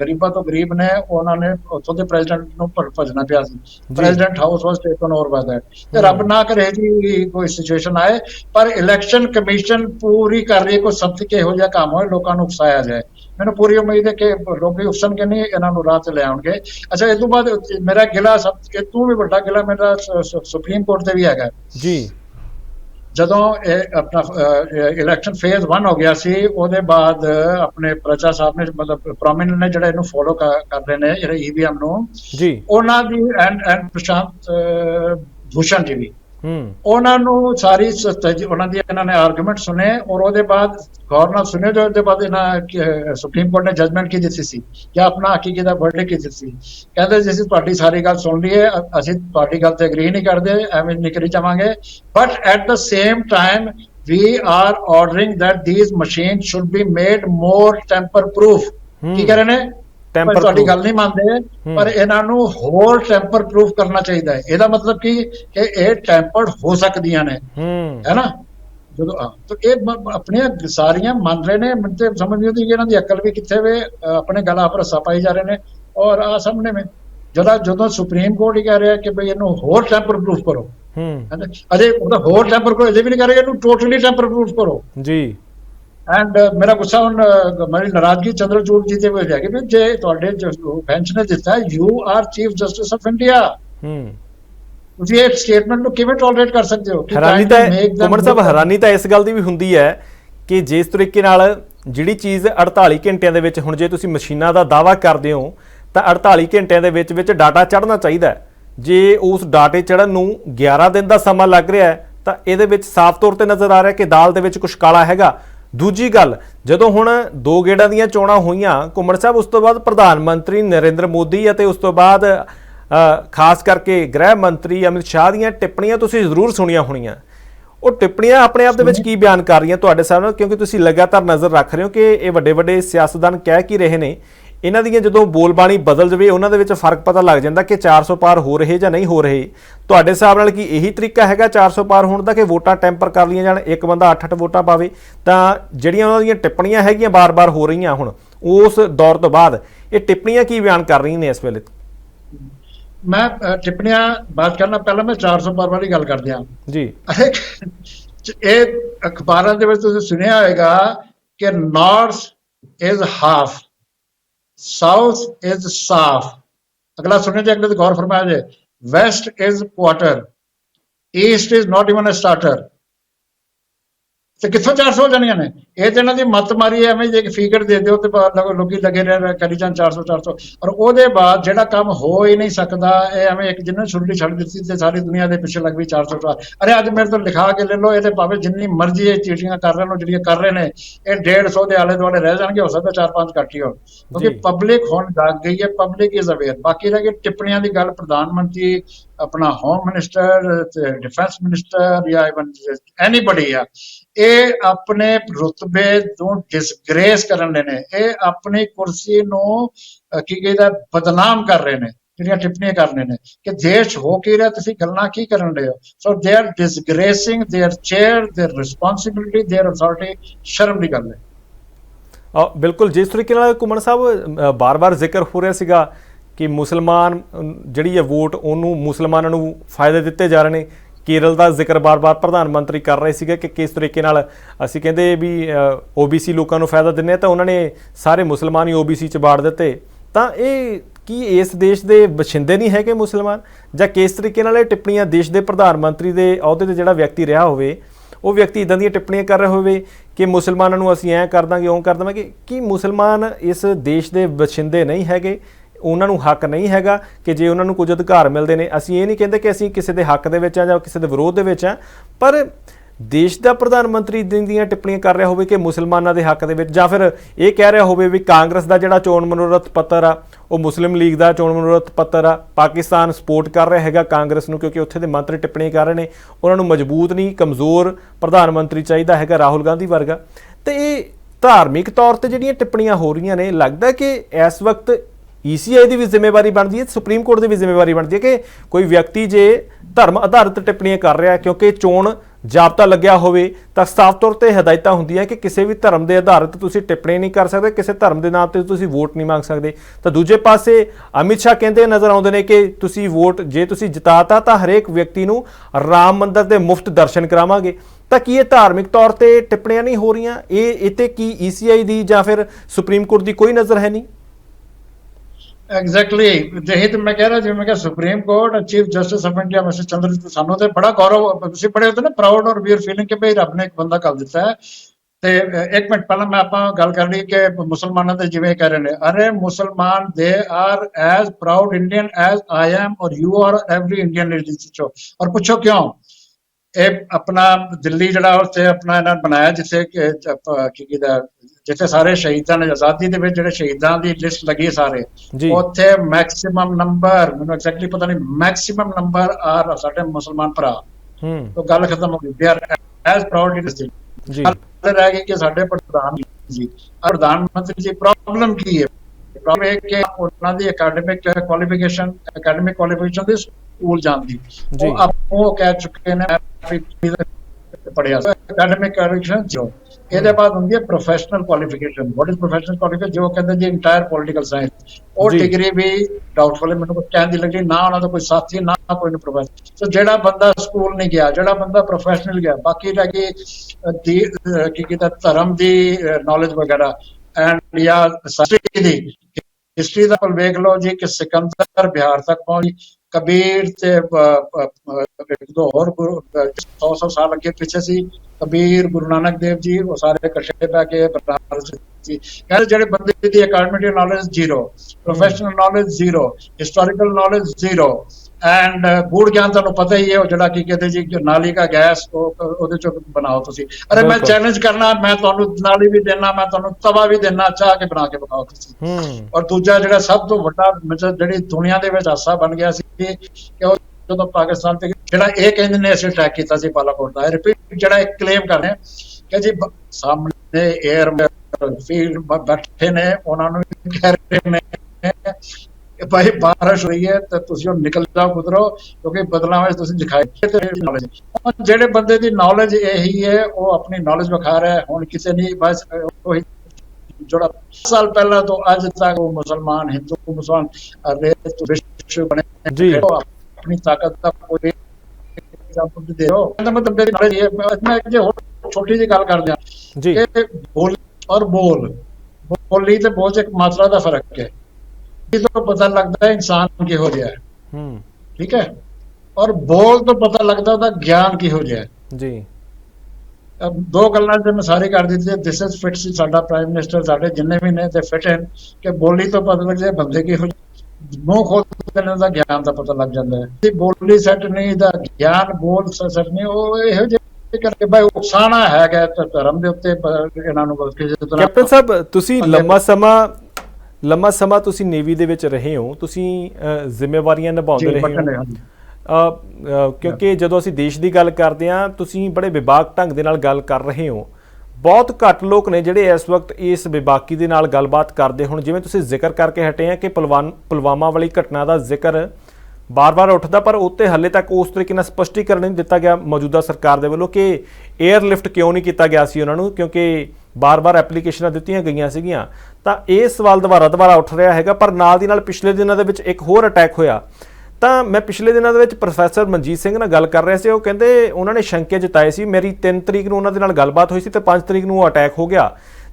ਗਰੀਬਾਂ ਤੋਂ ਗਰੀਬ ਨੇ ਉਹਨਾਂ ਨੇ ਉੱਥੋਂ ਦੇ ਪ੍ਰੈਜ਼ੀਡੈਂਟ ਨੂੰ ਭਜਣਾ ਪਿਆ ਸੀ। President house was taken over by that ਤੇ ਰੱਬ ਨਾ ਕਰੇ ਜੀ ਕੋਈ ਸਿਚੁਏਸ਼ਨ ਆਏ ਪਰ ਇਲੈਕਸ਼ਨ ਕਮਿਸ਼ਨ ਪੂਰੀ ਕਰ ਰਹੀ ਕੋਈ ਸਭ ਤੋਂ ਇਹੋ ਜਿਹਾ ਕੰਮ ਹੋਏ ਲੋਕਾਂ ਨੂੰ ਫਸਾਇਆ ਜਾਏ। ਮੈਨੂੰ ਪੂਰੀ ਉਮੀਦ ਹੈ ਕਿ ਲੋਕੀ ਕੇ ਨਹੀਂ ਇਹਨਾਂ ਨੂੰ ਰਾਹ ਤੇ ਲੈ ਆਉਣਗੇ। ਅੱਛਾ ਇਸ ਤੋਂ ਬਾਅਦ ਮੇਰਾ ਗਿਲਾ ਸਭ ਇਹ ਤੋਂ ਵੀ ਵੱਡਾ ਗਿਲਾ ਮੇਰਾ ਸੁਪਰੀਮ ਕੋਰਟ ਤੇ ਵੀ ਹੈਗਾ। ਜੀ। ਜਦੋਂ ਇਹ ਆਪਣਾ ਇਲੈਕਸ਼ਨ ਫੇਜ਼ 1 ਹੋ ਗਿਆ ਸੀ ਉਹਦੇ ਬਾਅਦ ਆਪਣੇ ਪ੍ਰਜਾ ਸਾਹਿਬ ਨੇ ਮਤਲਬ ਪ੍ਰੋਮਿਨੈਂਟ ਨੇ ਜਿਹੜਾ ਇਹਨੂੰ ਫੋਲੋ ਕਰ ਰਹੇ ਨੇ ਜਿਹੜੇ ਈਵੀਐਮ ਨੂੰ। ਜੀ। ਉਹਨਾਂ ਦੀ ਐਂਡ ਐਂਡ ਪ੍ਰਸ਼ਾਂਤ ਭੂਸ਼ਣ ਜੀ ਵੀ। ਹੂੰ। ਉਹਨਾਂ ਨੂੰ ਸਾਰੀ ਉਹਨਾਂ ਦੀ ਇਹਨਾਂ ਨੇ ਆਰਗੂਮੈਂਟ ਸੁਨੇ ਔਰ ਉਹਦੇ ਬਾਅਦ ਗੌਰ ਨਾਲ ਸੁਨੇ ਜੋ ਉਹਦੇ ਬਾਅਦ ਇਹਨਾਂ ਸੁਪਰੀਮ ਕੋਰਟ ਨੇ ਜਜਮੈਂਟ ਕੀ ਦਿੱਤੀ ਸੀ? ਜਾਂ ਆਪਣਾ ਹਕੀਕੀ ਦਾ ਵਰਡਿਕ ਕੀ ਦਿੱਤੀ ਸੀ? ਕਹਿੰਦੇ ਜੀ ਅਸੀਂ ਤੁਹਾਡੀ ਸਾਰੀ ਗੱਲ ਸੁਣ ਲਈ ਹੈ ਅ- ਅਸੀਂ ਤੁਹਾਡੀ ਗੱਲ ਤੇ ਐਗਰੀ ਨਹੀਂ ਕਰਦੇ ਐਵੇਂ ਨਿਕਲੀ ਜਾਵਾਂਗੇ। But at the same time we are ordering that these machines should be made more tamper proof। ਕੀ ਕਹ ਰਹੇ ਨੇ? ਪਰ ਤੁਹਾਡੀ। ਗੱਲ ਨਹੀਂ ਮੰਨਦੇ। ਪਰ ਇਹਨਾਂ ਨੂੰ ਹੋਰ ਟੈਂਪਰ ਪ੍ਰੂਫ ਕਰਨਾ ਚਾਹੀਦਾ ਹੈ। ਇਹਦਾ ਮਤਲਬ ਕੀ ਕਿ ਇਹ ਟੈਂਪਰਡ ਹੋ ਸਕਦੀਆਂ ਨੇ। ਹੂੰ। ਹੈ ਨਾ? ਜਦੋਂ ਤਾਂ ਇਹ ਆਪਣੀਆਂ ਸਾਰੀਆਂ ਮੰਨ ਰਹੇ ਨੇ। ਮੈਨੂੰ ਤੇ ਸਮਝ ਨਹੀਂ ਆਉਂਦੀ ਕਿ ਇਹਨਾਂ ਦੀ ਅਕਲ ਵੀ ਕਿੱਥੇ ਵੇ ਆਪਣੇ ਗਲਾ ਪਰ ਰੱਸਾ ਪਾਈ ਜਾ ਰਹੇ ਨੇ। ਔਰ ਆ ਸਾਹਮਣੇ ਮੇ ਜਦੋਂ ਜਦੋਂ ਸੁਪਰੀਮ ਕੋਰਟ ਹੀ ਕਹਿ ਰਿਹਾ ਕਿ ਭਈ ਇਹਨੂੰ ਹੋਰ ਟੈਂਪਰ ਪ੍ਰੂਫ ਕਰੋ। ਹੂੰ। ਅਜੇ ਉਹਦਾ ਹੋਰ ਟੈਂਪਰ ਕਰੋ ਅਜੇ ਵੀ ਨਹੀਂ ਕਰ ਰਹੇ ਇਹਨੂੰ ਟੋਟਲੀ ਟੈਂਪਰ ਪ੍ਰੂਫ ਕਰੋ। ਜੀ। ਐਂਡ ਮੇਰਾ ਗੁੱਸਾ ਹੁਣ ਮੇਰੀ ਨਾਰਾਜ਼ਗੀ ਚੰਦਰਚੂੜ ਜੀ ਤੇ ਹੋ ਜਾਏਗੀ ਵੀ ਜੇ ਤੁਹਾਡੇ ਬੈਂਚ ਨੇ ਦਿੱਤਾ you are chief justice of India ਹੂੰ। ਤੁਸੀਂ ਇਹ ਸਟੇਟਮੈਂਟ ਨੂੰ ਕਿਵੇਂ ਟੋਲਰੇਟ ਕਰ ਸਕਦੇ ਹੋ? ਕਿ ਹੈਰਾਨੀ ਤਾਂ ਕੁਮਰ ਸਾਹਿਬ ਹੈਰਾਨੀ ਤਾਂ ਇਸ ਗੱਲ ਦੀ ਵੀ ਹੁੰਦੀ ਹੈ ਕਿ ਜਿਸ ਤਰੀਕੇ ਨਾਲ ਜਿਹੜੀ ਚੀਜ਼ 48 ਘੰਟਿਆਂ ਦੇ ਵਿੱਚ ਹੁਣ ਜੇ ਤੁਸੀਂ ਮਸ਼ੀਨਾਂ ਦਾ ਦਾਵਾ ਕਰਦੇ ਹੋ ਤਾਂ 48 ਘੰਟਿਆਂ ਦੇ ਵਿੱਚ ਵਿੱਚ ਡਾਟਾ ਚੜ੍ਹਨਾ ਚਾਹੀਦਾ ਹੈ। ਜੇ ਉਸ ਡਾਟੇ ਚੜ੍ਹਨ ਨੂੰ 11 ਦਿਨ ਦਾ ਸਮਾਂ ਲੱਗ ਰਿਹਾ ਹੈ ਤਾਂ ਇਹਦੇ ਵਿੱਚ ਸਾਫ਼ ਤੌਰ ਤੇ ਨਜ਼ਰ ਆ ਰਿਹਾ ਕਿ ਦਾਲ ਦੇ ਵਿੱਚ ਕੁਝ ਕਾਲਾ ਹੈਗਾ। ਦੂਜੀ ਗੱਲ ਜਦੋਂ ਹੁਣ ਦੋ ਗੇੜਾਂ ਦੀਆਂ ਚੋਣਾਂ ਹੋਈਆਂ ਕੁਮਰ ਸਾਹਿਬ ਉਸ ਤੋਂ ਬਾਅਦ ਪ੍ਰਧਾਨ ਮੰਤਰੀ ਨਰਿੰਦਰ ਮੋਦੀ ਅਤੇ ਉਸ ਤੋਂ ਬਾਅਦ ਖਾਸ ਕਰਕੇ ਗ੍ਰਹਿ ਮੰਤਰੀ ਅਮਿਤ ਸ਼ਾਹ ਦੀਆਂ ਟਿੱਪਣੀਆਂ ਤੁਸੀਂ ਜ਼ਰੂਰ ਸੁਣੀਆਂ ਹੋਣੀਆਂ। ਉਹ ਟਿੱਪਣੀਆਂ ਆਪਣੇ ਆਪ ਦੇ ਵਿੱਚ ਕੀ ਬਿਆਨ ਕਰ ਰਹੀਆਂ ਤੁਹਾਡੇ ਸਾਹਮਣੇ? ਕਿਉਂਕਿ ਤੁਸੀਂ ਲਗਾਤਾਰ ਨਜ਼ਰ ਰੱਖ ਰਹੇ ਹੋ ਕਿ ਇਹ ਵੱਡੇ ਵੱਡੇ ਸਿਆਸਤਦਾਨ ਕਹਿ ਕੀ ਰਹੇ ਨੇ। ਇਹਨਾਂ ਦੀਆਂ ਜਦੋਂ ਬੋਲਬਾਣੀ ਬਦਲ ਜਵੇ ਉਹਨਾਂ ਦੇ ਵਿੱਚ ਫ਼ਰਕ ਪਤਾ ਲੱਗ ਜਾਂਦਾ ਕਿ 400 ਪਾਰ ਹੋ ਰਹੇ ਜਾਂ ਨਹੀਂ ਹੋ ਰਹੇ। ਤੁਹਾਡੇ ਹਿਸਾਬ ਨਾਲ ਕੀ ਇਹੀ ਤਰੀਕਾ ਹੈਗਾ 400 ਪਾਰ ਹੋਣ ਦਾ ਕਿ ਵੋਟਾਂ ਟੈਂਪਰ ਕਰ ਲਈਆਂ ਜਾਣ ਇੱਕ ਬੰਦਾ 8-8 ਵੋਟਾਂ ਪਾਵੇ? ਤਾਂ ਜਿਹੜੀਆਂ ਉਹਨਾਂ ਦੀਆਂ ਟਿੱਪਣੀਆਂ ਹੈਗੀਆਂ ਬਾਰ-ਬਾਰ ਹੋ ਰਹੀਆਂ ਹੁਣ ਉਸ ਦੌਰ ਤੋਂ ਬਾਅਦ ਇਹ ਟਿੱਪਣੀਆਂ ਕੀ ਬਿਆਨ ਕਰ ਰਹੀਆਂ ਨੇ ਇਸ ਵੇਲੇ? ਮੈਂ ਟਿੱਪਣੀਆਂ ਬਾਤ ਕਰਨਾ ਪਹਿਲਾਂ ਮੈਂ 400 ਪਰ ਵਾਲੀ ਗੱਲ ਕਰਦੇ ਹਾਂ। ਜੀ। ਇਹ ਅਖਬਾਰਾਂ ਦੇ ਵਿੱਚ ਤੁਸੀਂ ਸੁਣਿਆ ਹੋਵੇਗਾ ਕਿ north is half south is ਸਾਫ਼ ਅਗਲਾ ਸੁਣਿਆ ਜੇ, ਅਗਲੇ ਤੇ ਗੌਰ ਫਰਮਾਇਆ ਜੇ। West is quarter east is not even a starter ਤੇ ਕਿੱਥੋਂ 400 ਹੋ ਜਾਣੀਆਂ ਨੇ? ਇਹ ਤੇ ਇਹਨਾਂ ਦੀ ਮੱਤ ਮਾਰੀ ਐਵੇਂ ਜੇ ਫਿਗਰ ਦੇ ਦਿਓ ਤੇ ਲੋਕ- ਲੋਕੀ ਲੱਗੇ ਰਹਿ ਕਰੀ ਜਾਣ 400 400 ਔਰ ਉਹਦੇ ਬਾਅਦ ਜਿਹੜਾ ਕੰਮ ਹੋ ਹੀ ਨਹੀਂ ਸਕਦਾ ਇਹ ਐਵੇਂ ਇੱਕ ਜਿੰਨੇ ਛੁੱਟੀ ਛੱਡ ਦਿੱਤੀ ਤੇ ਸਾਰੀ ਦੁਨੀਆ ਦੇ ਪਿੱਛੇ ਲੱਗ ਵੀ 400 400 ਅਰੇ ਅੱਜ ਮੇਰੇ ਤੋਂ ਲਿਖਾ ਕੇ ਲੈ ਲਓ ਇਹਦੇ ਭਾਵੇਂ ਜਿੰਨੀ ਮਰਜ਼ੀ ਇਹ ਚੀਟੀਆਂ ਕਰ ਰਹੇ ਨੇ ਜਿਹੜੀਆਂ ਕਰ ਰਹੇ ਨੇ ਇਹ 150 ਦੇ ਆਲੇ ਦੁਆਲੇ ਰਹਿ ਜਾਣਗੇ ਹੋ ਸਕਦਾ 4-5 ਘੱਟ ਹੀ ਹੋਣ। ਕਿਉਂਕਿ ਜੀ। ਪਬਲਿਕ ਹੁਣ ਜਾਗ ਗਈ ਹੈ ਪਬਲਿਕ ਇਜ਼ ਅਵੇਅਰ ਬਾਕੀ ਰਹਿ ਗਈ ਟਿੱਪਣੀਆਂ ਦੀ ਗੱਲ ਪ੍ਰਧਾਨ ਮੰਤਰੀ ਆਪਣਾ ਹੋਮ ਮਿਨਿਸਟਰ ਤੇ ਡਿਫੈਂਸ ਮਿਨਿਸਟਰ ਜਾਂ ਇਵਨ ਐਨੀਬਡੀ ਆ। ਇਹ ਆਪਣੇ ਰੁਤਬੇ ਨੂੰ ਡਿਸਗ੍ਰੇਸ ਕਰਨ ਦੇ ਨੇ ਇਹ ਆਪਣੀ ਕੁਰਸੀ ਨੂੰ ਅਹ, ਕੀ ਕਹਿੰਦਾ ਬਦਨਾਮ ਕਰ ਰਹੇ ਨੇ ਜਿਹੜੀਆਂ ਟਿੱਪਣੀਆਂ ਕਰ ਰਹੇ ਨੇ ਕਿ ਦੇਸ਼ ਹੋ ਕੀ ਰਿਹਾ ਤੁਸੀਂ ਗੱਲਾਂ ਕੀ ਕਰਨ ਰਹੇ ਹੋ so they are disgracing their chair their responsibility their authority ਸ਼ਰਮ ਦੀ ਗੱਲ ਹੈ ਅ, ਬਿਲਕੁਲ ਜਿਸ ਤਰੀਕੇ ਨਾਲ ਕੁਮਨ ਸਾਹਿਬ ਅ, ਬਾਰ-ਬਾਰ ਜ਼ਿਕਰ ਹੋ ਰਿਹਾ ਸੀਗਾ ਕਿ ਮੁਸਲਮਾਨ ਅਮ, ਜਿਹੜੀ ਹੈ ਵੋਟ ਉਹਨੂੰ ਮੁਸਲਮਾਨਾਂ ਨੂੰ ਫਾਇਦੇ ਦਿੱਤੇ ਜਾ ਰਹੇ ਨੇ ਕੇਰਲ ਦਾ ਜ਼ਿਕਰ ਬਾਰ-ਬਾਰ ਪ੍ਰਧਾਨ ਮੰਤਰੀ ਕਰ ਰਹੇ ਸੀਗੇ ਕਿ ਕਿਸ ਤਰੀਕੇ ਨਾਲ ਅਸੀਂ ਕਹਿੰਦੇ ਵੀ OBC ਲੋਕਾਂ ਨੂੰ ਫਾਇਦਾ ਦਿੰਨੇ ਆ ਤਾਂ ਉਹਨਾਂ ਨੇ ਸਾਰੇ ਮੁਸਲਮਾਨ ਹੀ OBC ਚ ਬਾੜ ਦਿੱਤੇ। ਤਾਂ ਇਹ ਕੀ ਇਸ ਦੇਸ਼ ਦੇ ਬਸ਼ਿੰਦੇ ਨਹੀਂ ਹੈਗੇ ਮੁਸਲਮਾਨ? ਜਾਂ ਕਿਸ ਤਰੀਕੇ ਨਾਲ ਇਹ ਟਿੱਪਣੀਆਂ ਦੇਸ਼ ਦੇ ਪ੍ਰਧਾਨ ਮੰਤਰੀ ਦੇ ਅਹੁਦੇ ਤੇ ਜਿਹੜਾ ਵਿਅਕਤੀ ਰਿਹਾ ਹੋਵੇ, ਉਹ ਵਿਅਕਤੀ ਇਦਾਂ ਦੀਆਂ ਟਿੱਪਣੀਆਂ ਕਰ ਰਿਹਾ ਹੋਵੇ ਕਿ ਮੁਸਲਮਾਨਾਂ ਨੂੰ ਅਸੀਂ ਐਂ ਕਰ ਦਾਂਗੇ ਉਹ ਕਰ ਦੇਵਾਂਗੇ? ਕੀ ਮੁਸਲਮਾਨ ਇਸ ਦੇਸ਼ ਦੇ ਬਸ਼ਿੰਦੇ ਨਹੀਂ ਹੈਗੇ? ਉਹਨਾਂ ਨੂੰ ਹੱਕ ਨਹੀਂ ਹੈਗਾ ਕਿ ਜੇ ਉਹਨਾਂ ਨੂੰ ਕੁਝ ਅਧਿਕਾਰ ਮਿਲਦੇ ਨੇ। ਅਸੀਂ ਇਹ ਨਹੀਂ ਕਹਿੰਦੇ ਕਿ ਅਸੀਂ ਕਿਸੇ ਦੇ ਹੱਕ ਦੇ ਵਿੱਚ ਆ ਜਾਂ ਕਿਸੇ ਦੇ ਵਿਰੋਧ ਦੇ ਵਿੱਚ ਆ, ਪਰ ਦੇਸ਼ ਦਾ ਪ੍ਰਧਾਨ ਮੰਤਰੀ ਇਦਾਂ ਦੀਆਂ ਟਿੱਪਣੀਆਂ ਕਰ ਰਿਹਾ ਹੋਵੇ ਕਿ ਮੁਸਲਮਾਨਾਂ ਦੇ ਹੱਕ ਦੇ ਵਿੱਚ, ਜਾਂ ਫਿਰ ਇਹ ਕਹਿ ਰਿਹਾ ਹੋਵੇ ਵੀ ਕਾਂਗਰਸ ਦਾ ਜਿਹੜਾ ਚੋਣ ਮਨੋਰਥ ਪੱਤਰ ਆ, ਉਹ ਮੁਸਲਿਮ ਲੀਗ ਦਾ ਚੋਣ ਮਨੋਰਥ ਪੱਤਰ ਆ, ਪਾਕਿਸਤਾਨ ਸਪੋਰਟ ਕਰ ਰਿਹਾ ਹੈਗਾ ਕਾਂਗਰਸ ਨੂੰ ਕਿਉਂਕਿ ਉੱਥੇ ਦੇ ਮੰਤਰੀ ਟਿੱਪਣੀ ਕਰ ਰਹੇ ਨੇ। ਉਹਨਾਂ ਨੂੰ ਮਜ਼ਬੂਤ ਨਹੀਂ, ਕਮਜ਼ੋਰ ਪ੍ਰਧਾਨ ਮੰਤਰੀ ਚਾਹੀਦਾ ਹੈਗਾ ਰਾਹੁਲ ਗਾਂਧੀ ਵਰਗਾ। ਤੇ ਇਹ ਧਾਰਮਿਕ ਤੌਰ ਤੇ ਜਿਹੜੀਆਂ ਟਿੱਪਣੀਆਂ ਹੋ ਰਹੀਆਂ ਨੇ, ਲੱਗਦਾ ਕਿ ਇਸ ਵਕਤ ਈਸੀਆਈ ਦੀ ਵੀ ਜ਼ਿੰਮੇਵਾਰੀ ਬਣਦੀ ਹੈ, ਸੁਪਰੀਮ ਕੋਰਟ ਦੀ ਵੀ ਜ਼ਿੰਮੇਵਾਰੀ ਬਣਦੀ ਹੈ ਕਿ ਕੋਈ ਵਿਅਕਤੀ ਜੇ ਧਰਮ ਆਧਾਰਿਤ ਟਿੱਪਣੀਆਂ ਕਰ ਰਿਹਾ ਕਿਉਂਕਿ ਚੋਣ ਜਾਬਤਾ ਲੱਗਿਆ ਹੋਵੇ, ਤਾਂ ਸਾਫ਼ ਤੌਰ ਤੇ ਹਦਾਇਤਾਂ ਹੁੰਦੀਆਂ ਕਿ ਕਿਸੇ ਵੀ ਧਰਮ ਦੇ ਆਧਾਰਿਤ ਤੁਸੀਂ ਟਿੱਪਣੀ ਨਹੀਂ ਕਰ ਸਕਦੇ, ਕਿਸੇ ਧਰਮ ਦੇ ਨਾਮ ਤੇ ਤੁਸੀਂ ਵੋਟ ਨਹੀਂ ਮੰਗ ਸਕਦੇ। ਤਾਂ ਦੂਜੇ ਪਾਸੇ ਅਮਿਤ ਸ਼ਾਹ ਕਹਿੰਦੇ ਨਜ਼ਰ ਆਉਂਦੇ ਨੇ ਕਿ ਤੁਸੀਂ ਵੋਟ, ਜੇ ਤੁਸੀਂ ਜਿਤਾਤਾ ਤਾਂ ਹਰੇਕ ਵਿਅਕਤੀ ਨੂੰ ਰਾਮ ਮੰਦਰ ਦੇ ਮੁਫਤ ਦਰਸ਼ਨ ਕਰਾਵਾਂਗੇ। ਤਾਂ ਕੀ ਇਹ ਧਾਰਮਿਕ ਤੌਰ ਤੇ ਟਿੱਪਣੀਆਂ ਨਹੀਂ ਹੋ ਰਹੀਆਂ? ਇਹ ਇਤੇ ਕੀ ਈਸੀਆਈ ਦੀ ਜਾਂ ਫਿਰ ਸੁਪਰੀਮ ਕੋਰਟ ਦੀ ਕੋਈ ਨਜ਼ਰ ਹੈ ਨਹੀਂ? ਐਗਜ਼ੈਕਟਲੀ ਜਿਹੀ ਤੇ ਮੈਂ ਕਹਿ ਰਿਹਾ, ਜਿਵੇਂ ਕਿ supreme court chief justice of India mister Chandra ਸਾਨੂੰ ਤੇ ਬੜਾ ਗੌਰਵ, ਤੁਸੀਂ ਬੜੇ ਹੁੰਦੇ ਨਾ ਪ੍ਰਾਊਡ ਔਰ ਵੀਰ ਫੀਲਿੰਗ ਕਿ ਭਈ ਰੱਬ ਨੇ ਇੱਕ ਬੰਦਾ ਕਰ ਦਿੱਤਾ ਹੈ। ਤੇ ਇੱਕ ਮਿੰਟ ਪਹਿਲਾਂ ਮੈਂ ਆਪਾਂ ਗੱਲ ਕਰ ਲਈ ਕਿ ਮੁਸਲਮਾਨਾਂ ਦੇ ਜਿਵੇਂ ਕਹਿ ਰਹੇ ਨੇ, ਅਰੇ ਮੁਸਲਮਾਨ they are as proud Indian as I am ਔਰ you are every Indian religious ਔਰ ਪੁੱਛੋ ਕਿਉਂ? ਇਹ ਆਪਣਾ ਦਿੱਲੀ ਜਿਹੜਾ ਉੱਥੇ ਆਪਣਾ ਇਹਨਾਂ ਨੇ ਬਣਾਇਆ, ਜਿੱਥੇ ਕਿ ਕੀ ਕਿਹਦਾ ਜਿੱਥੇ ਸਾਰੇ ਸ਼ਹੀਦਾਂ ਨੇ ਆਜ਼ਾਦੀ ਦੇ ਵਿੱਚ ਜਿਹੜੇ ਸ਼ਹੀਦਾਂ ਦੀ ਲਿਸਟ ਲੱਗੀ ਸਾਰੇ। ਉੱਥੇ ਮੈਕਸਿਮਮ ਨੰਬਰ ਮੈਨੂੰ ਐਗਜ਼ੈਕਟਲੀ ਪਤਾ ਨਹੀਂ ਮੈਕਸਿਮਮ ਨੰਬਰ ਆਰ ਸਾਡੇ ਮੁਸਲਮਾਨ ਭਰਾ। ਹੂੰ। ਤੋਂ ਗੱਲ ਖਤਮ ਹੋ ਗਈ। They are as proud in this ਜੀ। ਰਹਿ ਗਈ ਕਿ ਸਾਡੇ ਪ੍ਰਧਾਨ ਜੀ ਪ੍ਰਧਾਨ ਮੰਤਰੀ ਜੀ ਪ੍ਰੋਬਲਮ ਕੀ ਹੈ? ਪ੍ਰੋਬਲਮ ਇਹ ਕਿ ਉਹਨਾਂ ਦੀ ਅਕੈਡਮਿਕ ਕੁਆਲੀਫਿਕੇਸ਼ਨ ਅਕੈਡਮਿਕ ਕੁਆਲੀਫਿਕੇਸ਼ਨ ਦੇ ਸਕੂਲ ਜਾਣ ਦੀ ਜੀ। ਉਹ ਆਪੋ ਕਹਿ ਚੁੱਕੇ ਨੇ ਪੜਿਆ ਅਕੈਡਮਿਕ ਕੁਆਲੀਫਿਕੇਸ਼ਨ ਜੋ ਇਹਦੇ ਬਾਅਦ ਹੁੰਦੀ ਹੈ professional qualification what is professional qualification ਜੋ ਕਹਿੰਦੇ ਜੀ ਇੰਟਾਇਰ ਪੋਲੀਟੀਕਲ ਸਾਇੰਸ ਉਹ। ਡਿਗਰੀ ਵੀ ਡਾਊਟਫੁਲ ਹੈ ਮੈਨੂੰ ਕੋਈ ਕਹਿਣ ਦੀ ਲੱਗੀ। ਨਾ ਉਹਨਾਂ ਦਾ ਕੋਈ ਸਾਥੀ ਨਾ ਕੋਈ ਨੂੰ ਪ੍ਰੋਫੈਸਰ ਸੋ ਜਿਹੜਾ ਬੰਦਾ ਸਕੂਲ ਨਹੀਂ ਗਿਆ ਜਿਹੜਾ ਬੰਦਾ ਪ੍ਰੋਫੈਸ਼ਨਲ ਗਿਆ ਬਾਕੀ ਗਈ ਅਹ, ਦੀ ਕੀ ਕੀਤਾ ਧਰਮ ਦੀ ਨੌਲੇਜ ਵਗੈਰਾ। ਐਂਡ ਜਾਂ ਹਿਸਟਰੀ ਦੀ। ਹਿਸਟਰੀ ਦਾ ਵੇਖ ਲਓ ਜੀ ਕਿ ਸਿਕੰਦਰ ਬਿਹਾਰ ਤੱਕ ਪਹੁੰਚੀ ਕਬੀਰ ਤੇ ਅਹ, ਹੋਰ ਗੁਰੂ 100 100 ਸਾਲ ਅੱਗੇ ਪਿੱਛੇ ਸੀ ਕਬੀਰ ਗੁਰੂ ਨਾਨਕ ਦੇਵ ਜੀ ਉਹ ਸਾਰੇ ਇਕੱਠੇ ਪੈ ਕੇ ਬਨਾਰਸ ਸੀ ਕਹਿੰਦੇ ਜਿਹੜੇ ਬੰਦੇ ਦੀ academic knowledge zero professional knowledge zero historical knowledge zero and ਗੂੜ ਗਿਆਨ ਤੁਹਾਨੂੰ ਪਤਾ ਹੀ ਹੈ ਉਹ ਜਿਹੜਾ ਕੀ ਕਹਿੰਦੇ ਜੀ ਨਾਲੀ ਦਾ ਗੈਸ ਉਹ ਉਹਦੇ ਚੋਂ ਬਣਾਓ ਤੁਸੀਂ। ਅਰੇ ਮੈਂ। ਚੈਲੰਜ ਕਰਨਾ ਮੈਂ ਤੁਹਾਨੂੰ ਨਾਲੀ ਵੀ ਦੇਣਾ ਮੈਂ ਤੁਹਾਨੂੰ ਤਵਾ ਵੀ ਦੇਣਾ ਚਾਹ ਕੇ ਬਣਾ ਕੇ ਬਤਾਓ ਤੁਸੀਂ। ਹੂੰ। ਔਰ ਦੂਜਾ ਜਿਹੜਾ ਸਭ ਤੋਂ ਵੱਡਾ ਮਤਲਬ ਜਿਹੜੀ ਦੁਨੀਆ ਦੇ ਵਿੱਚ ਹਾਸਾ ਬਣ ਗਿਆ ਸੀ ਕਿ ਉਹ ਜਦੋਂ ਪਾਕਿਸਤਾਨ ਤੇ ਜਿਹੜਾ ਇਹ ਕਹਿੰਦੇ ਨੇ ਅਸੀਂ ਅਟੈਕ ਕੀਤਾ ਸੀ ਬਾਲਾਕੋਟ ਦਾ। ਰਿਪੀਟ ਜਿਹੜਾ ਇਹ ਕਲੇਮ ਕਰ ਰਹੇ ਕਿ ਜੀ ਸਾਹਮਣੇ 에ਅਰ ਫੀਲਡ ਬੈਠੇ ਨੇ ਉਹਨਾਂ ਨੂੰ ਕਹਿ ਰਹੇ ਨੇ ਕਿ ਭਾਈ ਬਾਰਿਸ਼ ਹੋਈ ਹੈ ਤੇ ਤੁਸੀਂ ਉਹ ਨਿਕਲ ਜਾਓ ਗੁਜ਼ਰੋ ਕਿਉਂਕਿ ਬਦਲਾਂ ਵਿੱਚ ਤੁਸੀਂ ਦਿਖਾਈ ਤੇ। ਹੁਣ ਜਿਹੜੇ ਬੰਦੇ ਦੀ ਨੌਲੇਜ ਇਹੀ ਹੈ ਉਹ ਆਪਣੀ ਨੌਲੇਜ ਵਿਖਾ ਰਿਹਾ ਹੈ ਹੁਣ ਕਿਸੇ ਨਹੀਂ ਬਸ ਉਹੀ ਜਿਹੜਾ ਸਾਲ ਪਹਿਲਾਂ ਤੋਂ ਅੱਜ ਤੱਕ ਉਹ ਮੁਸਲਮਾਨ ਹਿੰਦੂ ਮੁਸਲਮਾਨ ਰੇਤ ਵਿਸ਼ਵ ਬਣੇ ਜੀ। ਆਪਣੀ ਤਾਕਤ ਦਾ ਕੋਈ ਐਗਜ਼ਾਮਪਲ ਦੇ ਦਿਓ ਕਹਿੰਦਾ ਮਤਲਬ ਮੇਰੀ knowledge ਇਹ। ਮੈਂ- ਜੇ ਹੋਰ ਛੋਟੀ ਜਿਹੀ ਗੱਲ ਕਰਦੇ ਹਾਂ ਜੀ ਬੋਲ ਔਰ ਬੋਲ ਬੋਲੀ ਤੇ ਬੋਲ ਚ ਇੱਕ ਮਾਤਰਾ ਦਾ ਫ਼ਰਕ ਹੈ ਤੋਂ ਪਤਾ ਲੱਗਦਾ ਹੈ ਇਨਸਾਨ ਕਿਹੋ ਜਿਹਾ ਹੈ। ਹੂੰ। ਠੀਕ ਹੈ? ਔਰ ਬੋਲ ਤੋਂ ਪਤਾ ਲੱਗਦਾ ਉਹਦਾ ਗਿਆਨ ਕਿਹੋ ਜਿਹਾ ਹੈ। ਜੀ। ਅਬ ਦੋ ਗੱਲਾਂ ਤੇ ਮੈਂ ਸਾਰੀ ਕਰ ਦਿੱਤੀ ਦਿਸ ਇਜ਼ ਫਿਟ ਸੀ ਸਾਡਾ ਪ੍ਰਾਈਮ ਮਿਨਿਸਟਰ ਸਾਡੇ ਜਿੰਨੇ ਵੀ ਨੇ ਤੇ ਫਿਟ ਹਨ। ਕਿ ਬੋਲੀ ਤੋਂ ਪਤਾ ਲੱਗ ਜਾਏ ਬੰਦੇ ਕਿਹੋ ਮੂੰਹ ਖੋਲ ਕੇ ਇਹਨਾਂ ਦਾ ਗਿਆਨ ਦਾ ਪਤਾ ਲੱਗ ਜਾਂਦਾ ਹੈ। ਤੇ ਬੋਲੀ ਸੈੱਟ ਨਹੀਂ ਦਾ ਗਿਆਨ ਬੋਲ ਸੈੱਟ ਨਹੀਂ ਉਹ ਇਹੋ ਜਿਹੇ ਕਰਕੇ ਭਾਈ ਉਕਸਾਣਾ ਹੈਗਾ ਤੇ ਧਰਮ ਦੇ ਉੱਤੇ ਇਹਨਾਂ ਨੂੰ ਕਿਸੇ ਤਰ੍ਹਾਂ ਕੈਪਟਨ ਸਾਹਿਬ ਤੁਸੀਂ ਲੰਮਾ ਸਮਾਂ ਲੰਮਾ ਸਮਾਂ ਤੁਸੀਂ ਨੇਵੀ ਦੇ ਵਿੱਚ ਰਹੇ ਹੋ ਤੁਸੀਂ ਜ਼ਿੰਮੇਵਾਰੀਆਂ ਨਿਭਾਉਂਦੇ ਰਹੇ ਹੈ, ਕਿਉਂਕਿ ਜਦੋਂ ਅਸੀਂ ਦੇਸ਼ ਦੀ ਗੱਲ ਕਰਦੇ ਹਾਂ ਤੁਸੀਂ ਬੜੇ ਵਿਭਾਗ ਢੰਗ ਦੇ ਨਾਲ ਗੱਲ ਕਰ ਰਹੇ ਹੋ। ਬਹੁਤ ਘੱਟ ਲੋਕ ਨੇ ਜਿਹੜੇ ਇਸ ਵਕਤ ਇਸ ਵਿਭਾਗੀ ਦੇ ਨਾਲ ਗੱਲਬਾਤ ਕਰਦੇ ਹੁਣ। ਜਿਵੇਂ ਤੁਸੀਂ ਜ਼ਿਕਰ ਕਰਕੇ ਹਟੇ ਆ ਕਿ ਪੁਲਵਾਨ ਪੁਲਵਾਮਾ ਵਾਲੀ ਘਟਨਾ ਦਾ ਜ਼ਿਕਰ ਬਾਰ-ਬਾਰ ਉੱਠਦਾ ਪਰ ਉੱਤੇ ਹੱਲੇ ਤੱਕ ਉਸ ਤਰੀਕੇ ਨਾਲ ਸਪਸ਼ਟੀਕਰਨ ਨਹੀਂ ਦਿੱਤਾ ਗਿਆ ਮੌਜੂਦਾ ਸਰਕਾਰ ਦੇ ਵੱਲੋਂ ਕਿ 에ਅਰ ਲਿਫਟ ਕਿਉਂ ਨਹੀਂ ਕੀਤਾ ਗਿਆ ਸੀ ਉਹਨਾਂ ਨੂੰ ਕਿਉਂਕਿ ਬਾਰ-ਬਾਰ ਐਪਲੀਕੇਸ਼ਨਾਂ ਦਿੱਤੀਆਂ ਗਈਆਂ ਸੀਗੀਆਂ। ਤਾਂ ਇਹ ਸਵਾਲ ਦੁਬਾਰਾ ਦੁਬਾਰਾ ਉੱਠ ਰਿਹਾ ਹੈਗਾ, ਪਰ ਨਾਲ ਦੀ ਨਾਲ ਪਿਛਲੇ ਦਿਨਾਂ ਦੇ ਵਿੱਚ ਇੱਕ ਹੋਰ ਅਟੈਕ ਹੋਇਆ। ਤਾਂ ਮੈਂ ਪਿਛਲੇ ਦਿਨਾਂ ਦੇ ਵਿੱਚ ਪ੍ਰੋਫੈਸਰ ਮਨਜੀਤ ਸਿੰਘ ਨਾਲ ਗੱਲ ਕਰ ਰਿਹਾ ਸੀ, ਉਹ ਕਹਿੰਦੇ ਉਹਨਾਂ ਨੇ ਸ਼ੰਕੇ ਜਤਾਏ ਸੀ, ਮੇਰੀ 3 ਤਰੀਕ ਨੂੰ ਉਹਨਾਂ ਦੇ ਨਾਲ ਗੱਲਬਾਤ ਹੋਈ ਸੀ ਤੇ 5 ਤਰੀਕ ਨੂੰ ਉਹ ਅਟੈਕ ਹੋ ਗਿਆ।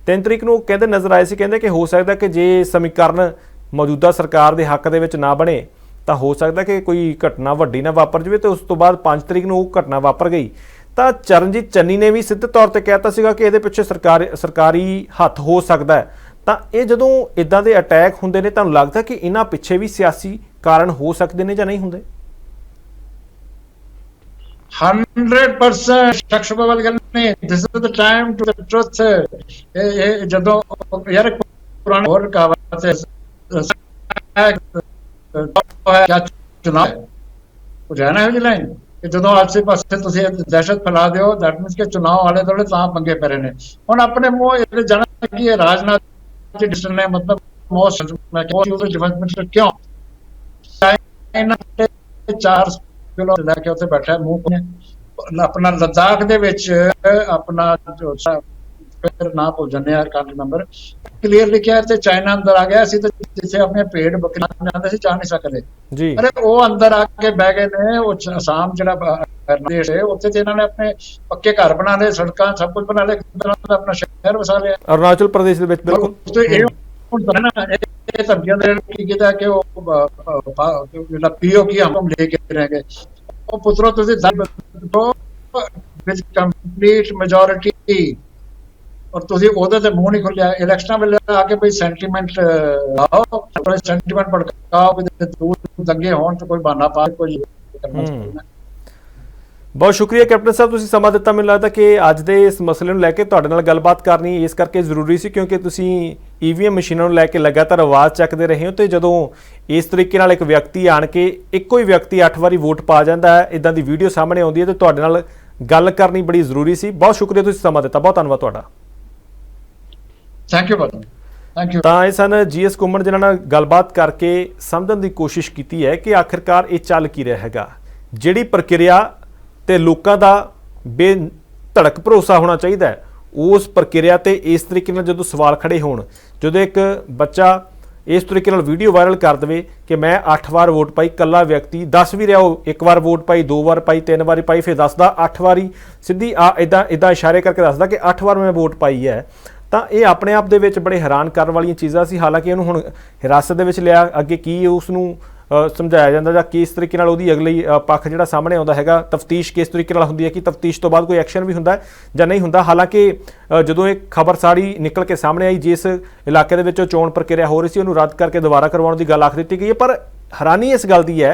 3 ਤਰੀਕ ਨੂੰ ਉਹ ਕਹਿੰਦੇ ਨਜ਼ਰ ਆਏ ਸੀ, ਕਹਿੰਦੇ ਕਿ ਹੋ ਸਕਦਾ ਕਿ ਜੇ ਸਮੀਕਰਨ ਮੌਜੂਦਾ ਸਰਕਾਰ ਦੇ ਹੱਕ ਦੇ ਵਿੱਚ ਨਾ ਬਣੇ, ਤਾਂ ਹੋ ਸਕਦਾ ਕਿ ਕੋਈ ਘਟਨਾ ਵੱਡੀ ਨਾ ਵਾਪਰ ਜਾਵੇ ਤੇ ਉਸ ਤੋਂ ਬਾਅਦ 5 ਤਰੀਕ ਨੂੰ ਉਹ ਘਟਨਾ ਵਾਪਰ ਗਈ। ਤਾਂ ਚਰਨਜੀਤ ਚੰਨੀ ਨੇ ਵੀ ਸਿੱਧੇ ਤੌਰ ਤੇ ਕਹਿਤਾ ਸੀਗਾ ਕਿ ਇਹਦੇ ਪਿੱਛੇ ਸਰਕਾਰ ਸਰਕਾਰੀ ਹੱਥ ਹੋ ਸਕਦਾ ਹੈ। ਤਾਂ ਇਹ ਜਦੋਂ ਇਦਾਂ ਦੇ ਅਟੈਕ ਹੁੰਦੇ ਨੇ, ਤੁਹਾਨੂੰ ਲੱਗਦਾ ਕਿ ਇਹਨਾਂ ਪਿੱਛੇ ਵੀ ਸਿਆਸੀ ਕਾਰਨ ਹੋ ਸਕਦੇ ਨੇ ਜਾਂ ਨਹੀਂ ਹੁੰਦੇ? 100% ਸ਼ਖਸ ਬਵਲ ਗੱਲ this is the time to the truth ਇਹ ਜਦੋਂ, ਯਾਰ ਇੱਕ ਹੋਰ ਕਹਾਵਤ ਹੈ ਕਿਆ ਚੁਣਾਵ ਉਹ ਜਾਣਾ ਹੈ ਜੀ ਲਾਈਨ ਕਿ ਜਦੋਂ ਆਸੇ ਪਾਸੇ ਤੁਸੀਂ ਦਹਿਸ਼ਤ ਫੈਲਾ ਦਿਓ ਦੈਟ ਮੀਨਸ ਕਿ ਚੁਣਾਵ ਵਾਲੇ ਦੋਲੇ ਤਾਂ ਪੰਗੇ ਪੈ ਰਹੇ ਨੇ। ਹੁਣ ਆਪਣੇ ਮੂੰਹ ਇਹ ਜਾਣਾ ਕਿ ਇਹ ਰਾਜਨਾਥ ਜੀ ਡਿਸਟਨ ਨੇ ਮਤਲਬ ਮੋਸਟ ਮੈਂ ਕਿਹਾ ਉਹ ਡਿਵੈਲਪਮੈਂਟ ਕਿਉਂ? ਇਹਨਾਂ ਤੇ 4 ਕਿਲੋ ਲੈ ਕੇ ਉੱਥੇ ਬੈਠਾ ਹੈ, ਮੂੰਹ ਨੇ ਆਪਣਾ ਲਦਾਖ ਦੇ ਵਿੱਚ ਆਪਣਾ ਫਿਰ ਨਾ ਭੁੱਲ ਯਾਰ ਕੰਟਰੀ ਨੰਬਰ ਕਲੀਅਰਲੀ ਕਿਹਾ ਤੇ ਚਾਈਨਾ ਅੰਦਰ ਆ ਗਿਆ। ਸੀ ਤੇ ਜਿੱਥੇ ਆਪਣੇ ਪੇੜ ਬੱਕਰੀਆਂ ਜਾਂਦੇ ਸੀ ਜਾ ਨਹੀਂ ਸਕਦੇ। ਜੀ। ਅਰੇ ਉਹ ਅੰਦਰ ਆ ਕੇ ਬਹਿ ਗਏ ਨੇ ਉਹ ਅਸਾਮ ਜਿਹੜਾ ਦੇਸ਼ ਹੈ ਉੱਥੇ ਤੇ ਇਹਨਾਂ ਨੇ ਆਪਣੇ ਪੱਕੇ ਘਰ ਬਣਾ ਲਏ ਸੜਕਾਂ ਸਭ ਕੁਝ ਬਣਾ ਦਾ ਆਪਣਾ ਸ਼ਹਿਰ ਵਸਾ ਲਿਆ। ਅਰੁਣਾਚਲ ਪ੍ਰਦੇਸ਼ ਦੇ ਵਿੱਚ ਬਿਲਕੁਲ ਇਹ ਹੁਣ ਤਾਂ ਨਾ ਇਹ- ਧਮਕੀਆਂ ਦੇ ਕੀ ਕੀਤਾ ਕਿ ਉਹ ਜਿਹੜਾ ਪੀਓ ਕੀ ਹਮ ਲੈ ਕੇ ਰਹਿ ਗਏ। ਉਹ ਪੁੱਤਰੋ ਤੁਸੀਂ ਦੋ ਵਿਦ ਕੰਪਲੀਟ ਮੈਜੋਰਿਟੀ ਔਰ ਤੁਸੀਂ ਉਹਦੇ ਤੇ ਮੂੰਹ ਨਹੀਂ ਖੋਲਿਆ ਇਲੈਕਸ਼ਨਾਂ ਵੇਲੇ ਆ ਕੇ ਬਈ ਸੈਂਟੀਮੈਂਟ ਲਾਓ ਆਪਣੇ ਸੈਂਟੀਮੈਂਟ ਭੜਕਾਓ ਵੀ ਦੂਰ ਦੰਗੇ ਹੋਣ ਤੇ ਕੋਈ ਬਹਾਨਾ ਪਾ ਕੋਈ ਬਹੁਤ ਸ਼ੁਕਰੀਆ ਕੈਪਟਨ ਸਾਹਿਬ ਤੁਸੀਂ ਸਮਾਂ ਦਿੱਤਾ ਮੈਨੂੰ ਲੱਗਦਾ ਕਿ ਅੱਜ ਦੇ ਇਸ ਮਸਲੇ ਨੂੰ ਲੈ ਕੇ ਤੁਹਾਡੇ ਨਾਲ ਗੱਲਬਾਤ ਕਰਨੀ ਇਸ ਕਰਕੇ ਜ਼ਰੂਰੀ ਸੀ ਕਿਉਂਕਿ ਤੁਸੀਂ ਈਵੀਐਮ ਮਸ਼ੀਨਾਂ ਨੂੰ ਲੈ ਕੇ ਲਗਾਤਾਰ ਆਵਾਜ਼ ਚੱਕਦੇ ਰਹੇ ਹੋ ਤੇ ਜਦੋਂ ਇਸ ਤਰੀਕੇ ਨਾਲ ਇੱਕ ਵਿਅਕਤੀ ਆਣ ਕੇ ਇੱਕੋ ਹੀ ਵਿਅਕਤੀ 8 ਵਾਰੀ ਵੋਟ ਪਾ ਜਾਂਦਾ ਹੈ ਇਦਾਂ ਦੀ ਵੀਡੀਓ ਸਾਹਮਣੇ ਆਉਂਦੀ ਹੈ ਤੇ ਤੁਹਾਡੇ ਨਾਲ ਗੱਲ ਕਰਨੀ ਬੜੀ ਜ਼ਰੂਰੀ ਸੀ। ਬਹੁਤ ਸ਼ੁਕਰੀਆ ਤੁਸੀਂ ਸਮਾਂ ਦਿੱਤਾ ਬਹੁਤ ਧੰਨਵਾਦ ਤੁਹਾਡਾ। ਥੈਂਕ ਯੂ ਬਰਨ ਥੈਂਕ ਯੂ ਤਾਂ ਇਹ ਸਨ ਜੀਐਸ ਕੁੰਮਣ, ਜਿਨ੍ਹਾਂ ਨਾਲ ਗੱਲਬਾਤ ਕਰਕੇ ਸਮਝਣ ਦੀ ਕੋਸ਼ਿਸ਼ ਕੀਤੀ ਹੈ ਕਿ ਆਖਿਰਕਾਰ ਇਹ ਚੱਲ ਕੀ ਰਿਹਾ ਹੈਗਾ। ਜਿਹੜੀ ਪ੍ਰਕਿਰਿਆ ਤੇ ਲੋਕਾਂ ਦਾ ਬੇ ਧੜਕ ਭਰੋਸਾ ਹੋਣਾ ਚਾਹੀਦਾ ਹੈ, ਉਸ ਪ੍ਰਕਿਰਿਆ ਤੇ ਇਸ ਤਰੀਕੇ ਨਾਲ ਜਦੋਂ ਸਵਾਲ ਖੜੇ ਹੋਣ, ਜਦੋਂ ਇੱਕ ਬੱਚਾ ਇਸ ਤਰੀਕੇ ਨਾਲ ਵੀਡੀਓ ਵਾਇਰਲ ਕਰ ਦੇਵੇ ਕਿ ਮੈਂ 8 ਵਾਰ ਵੋਟ ਪਾਈ ਕੱਲਾ ਵਿਅਕਤੀ 10 ਵੀ ਰਿਹਾ ਉਹ ਇੱਕ ਵਾਰ ਵੋਟ ਪਾਈ, ਦੋ ਵਾਰ ਪਾਈ, ਤਿੰਨ ਵਾਰੀ ਪਾਈ, ਫਿਰ ਦੱਸਦਾ 8 ਵਾਰੀ, ਸਿੱਧੀ ਆ ਇਦਾਂ ਇਦਾਂ ਇਸ਼ਾਰੇ ਕਰਕੇ ਦੱਸਦਾ ਕਿ 8 ਵਾਰ ਮੈਂ ਵੋਟ ਪਾਈ ਹੈ। ਤਾਂ ਇਹ ਆਪਣੇ ਆਪ ਦੇ ਵਿੱਚ ਬੜੇ ਹੈਰਾਨ ਕਰਨ ਵਾਲੀਆਂ ਚੀਜ਼ਾਂ ਸੀ। ਹਾਲਾਂਕਿ ਇਹਨੂੰ ਹੁਣ ਹਿਰਾਸਤ ਦੇ ਵਿੱਚ ਲਿਆ ਅੱਗੇ ਕੀ ਉਸ ਨੂੰ ਸਮਝਾਇਆ ਜਾਂਦਾ ਜਾਂ ਕਿਸ ਤਰੀਕੇ ਨਾਲ ਉਹਦੀ ਅਗਲੀ ਪੱਖ ਜਿਹੜਾ ਸਾਹਮਣੇ ਆਉਂਦਾ ਹੈਗਾ, ਤਫਤੀਸ਼ ਕਿਸ ਤਰੀਕੇ ਨਾਲ ਹੁੰਦੀ ਹੈ ਕਿ ਤਫਤੀਸ਼ ਤੋਂ ਬਾਅਦ ਕੋਈ ਐਕਸ਼ਨ ਵੀ ਹੁੰਦਾ ਜਾਂ ਨਹੀਂ ਹੁੰਦਾ। ਹਾਲਾਂਕਿ ਜਦੋਂ ਇਹ ਖਬਰ ਸਾਰੀ ਨਿਕਲ ਕੇ ਸਾਹਮਣੇ ਆਈ, ਜਿਸ ਇਲਾਕੇ ਦੇ ਵਿੱਚ ਉਹ ਚੋਣ ਪ੍ਰਕਿਰਿਆ ਹੋ ਰਹੀ ਸੀ, ਉਹਨੂੰ ਰੱਦ ਕਰਕੇ ਦੁਬਾਰਾ ਕਰਵਾਉਣ ਦੀ ਗੱਲ ਆਖ ਦਿੱਤੀ ਗਈ ਹੈ। ਪਰ ਹੈਰਾਨੀ ਇਸ ਗੱਲ ਦੀ ਹੈ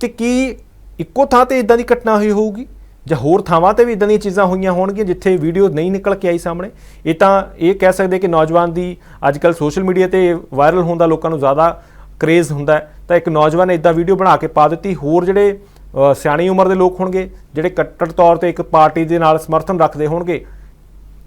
ਕਿ ਕੀ ਇੱਕੋ ਥਾਂ ਤੇ ਇਦਾਂ ਦੀ ਘਟਨਾ ਹੋਈ ਹੋਊਗੀ? ਜਾਂ ਹੋਰ ਥਾਵਾਂ ਤੇ ਵੀ ਇਦਾਂ ਦੀਆਂ ਚੀਜ਼ਾਂ ਹੋਈਆਂ ਹੋਣਗੀਆਂ ਜਿੱਥੇ ਵੀਡੀਓ ਨਹੀਂ ਨਿਕਲ ਕੇ ਆਈ ਸਾਹਮਣੇ, ਇਹ ਤਾਂ ਇਹ ਕਹਿ ਸਕਦੇ ਕਿ ਨੌਜਵਾਨ ਦੀ ਅੱਜ ਅੱਜਕੱਲ ਸੋਸ਼ਲ ਮੀਡੀਆ ਤੇ ਵਾਇਰਲ ਹੋਣ ਦਾ ਲੋਕਾਂ ਨੂੰ ਜ਼ਿਆਦਾ ਕਰੇਜ਼ ਹੁੰਦਾ ਤਾਂ ਇੱਕ ਨੌਜਵਾਨ ਨੇ ਇਦਾਂ ਵੀਡੀਓ ਬਣਾ ਕੇ ਪਾ ਦਿੱਤੀ, ਹੋਰ ਜਿਹੜੇ ਸਿਆਣੀ ਉਮਰ ਦੇ ਲੋਕ ਹੋਣਗੇ, ਜਿਹੜੇ ਕੱਟੜ ਤੌਰ ਤੇ ਇੱਕ ਪਾਰਟੀ ਦੇ ਨਾਲ ਸਮਰਥਨ ਰੱਖਦੇ ਹੋਣਗੇ,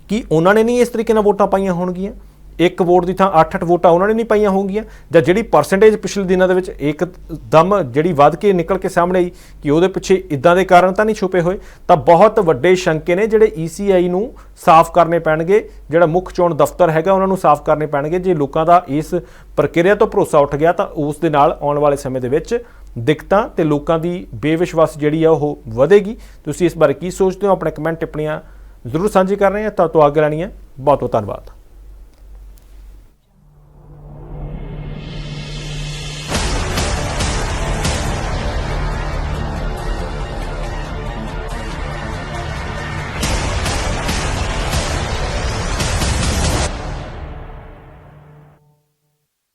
ਕਿ ਉਹਨਾਂ ਨੇ ਨਹੀਂ ਇਸ ਤਰੀਕੇ ਨਾਲ ਵੋਟਾਂ ਪਾਈਆਂ ਹੋਣਗੀਆਂ? ਇੱਕ ਵੋਟ ਦੀ ਥਾਂ 8-8 ਵੋਟਾਂ ਉਹਨਾਂ ਨੇ ਨਹੀਂ ਪਾਈਆਂ ਹੋਣਗੀਆਂ, ਜਾਂ ਜਿਹੜੀ ਪਰਸੈਂਟੇਜ ਪਿਛਲੇ ਦਿਨਾਂ ਦੇ ਵਿੱਚ ਇੱਕ ਦਮ ਜਿਹੜੀ ਵੱਧ ਕੇ ਨਿਕਲ ਕੇ ਸਾਹਮਣੇ ਆਈ ਕਿ ਉਹਦੇ ਪਿੱਛੇ ਇਦਾਂ ਦੇ ਕਾਰਨ ਤਾਂ ਨਹੀਂ ਛੁਪੇ ਹੋਏ, ਤਾਂ ਬਹੁਤ ਵੱਡੇ ਸ਼ੰਕੇ ਨੇ ਜਿਹੜੇ ECI ਨੂੰ ਸਾਫ਼ ਕਰਨੇ ਪੈਣਗੇ, ਜਿਹੜਾ ਮੁੱਖ ਚੋਣ ਦਫ਼ਤਰ ਹੈਗਾ ਉਹਨਾਂ ਨੂੰ ਸਾਫ਼ ਕਰਨੇ ਪੈਣਗੇ। ਜੇ ਲੋਕਾਂ ਦਾ ਇਸ ਪ੍ਰਕਿਰਿਆ ਤੋਂ ਭਰੋਸਾ ਉੱਠ ਗਿਆ, ਤਾਂ ਉਸ ਦੇ ਨਾਲ ਆਉਣ ਵਾਲੇ ਸਮੇਂ ਦੇ ਵਿੱਚ ਦਿੱਕਤਾਂ ਤੇ ਲੋਕਾਂ ਦੀ ਬੇਵਿਸ਼ਵਾਸ ਜਿਹੜੀ ਆ ਉਹ ਵਧੇਗੀ। ਤੁਸੀਂ ਇਸ ਬਾਰੇ ਕੀ ਸੋਚਦੇ ਹੋ? ਆਪਣੇ ਕਮੈਂਟ ਟਿੱਪਣੀਆਂ ਜ਼ਰੂਰ ਸਾਂਝੀ ਕਰ ਰਹੇ ਹਾਂ, ਤਾਂ ਤੋਂ ਅੱਗੇ ਲੈਣੀ ਹੈ। ਬਹੁਤ ਬਹੁਤ ਧੰਨਵਾਦ।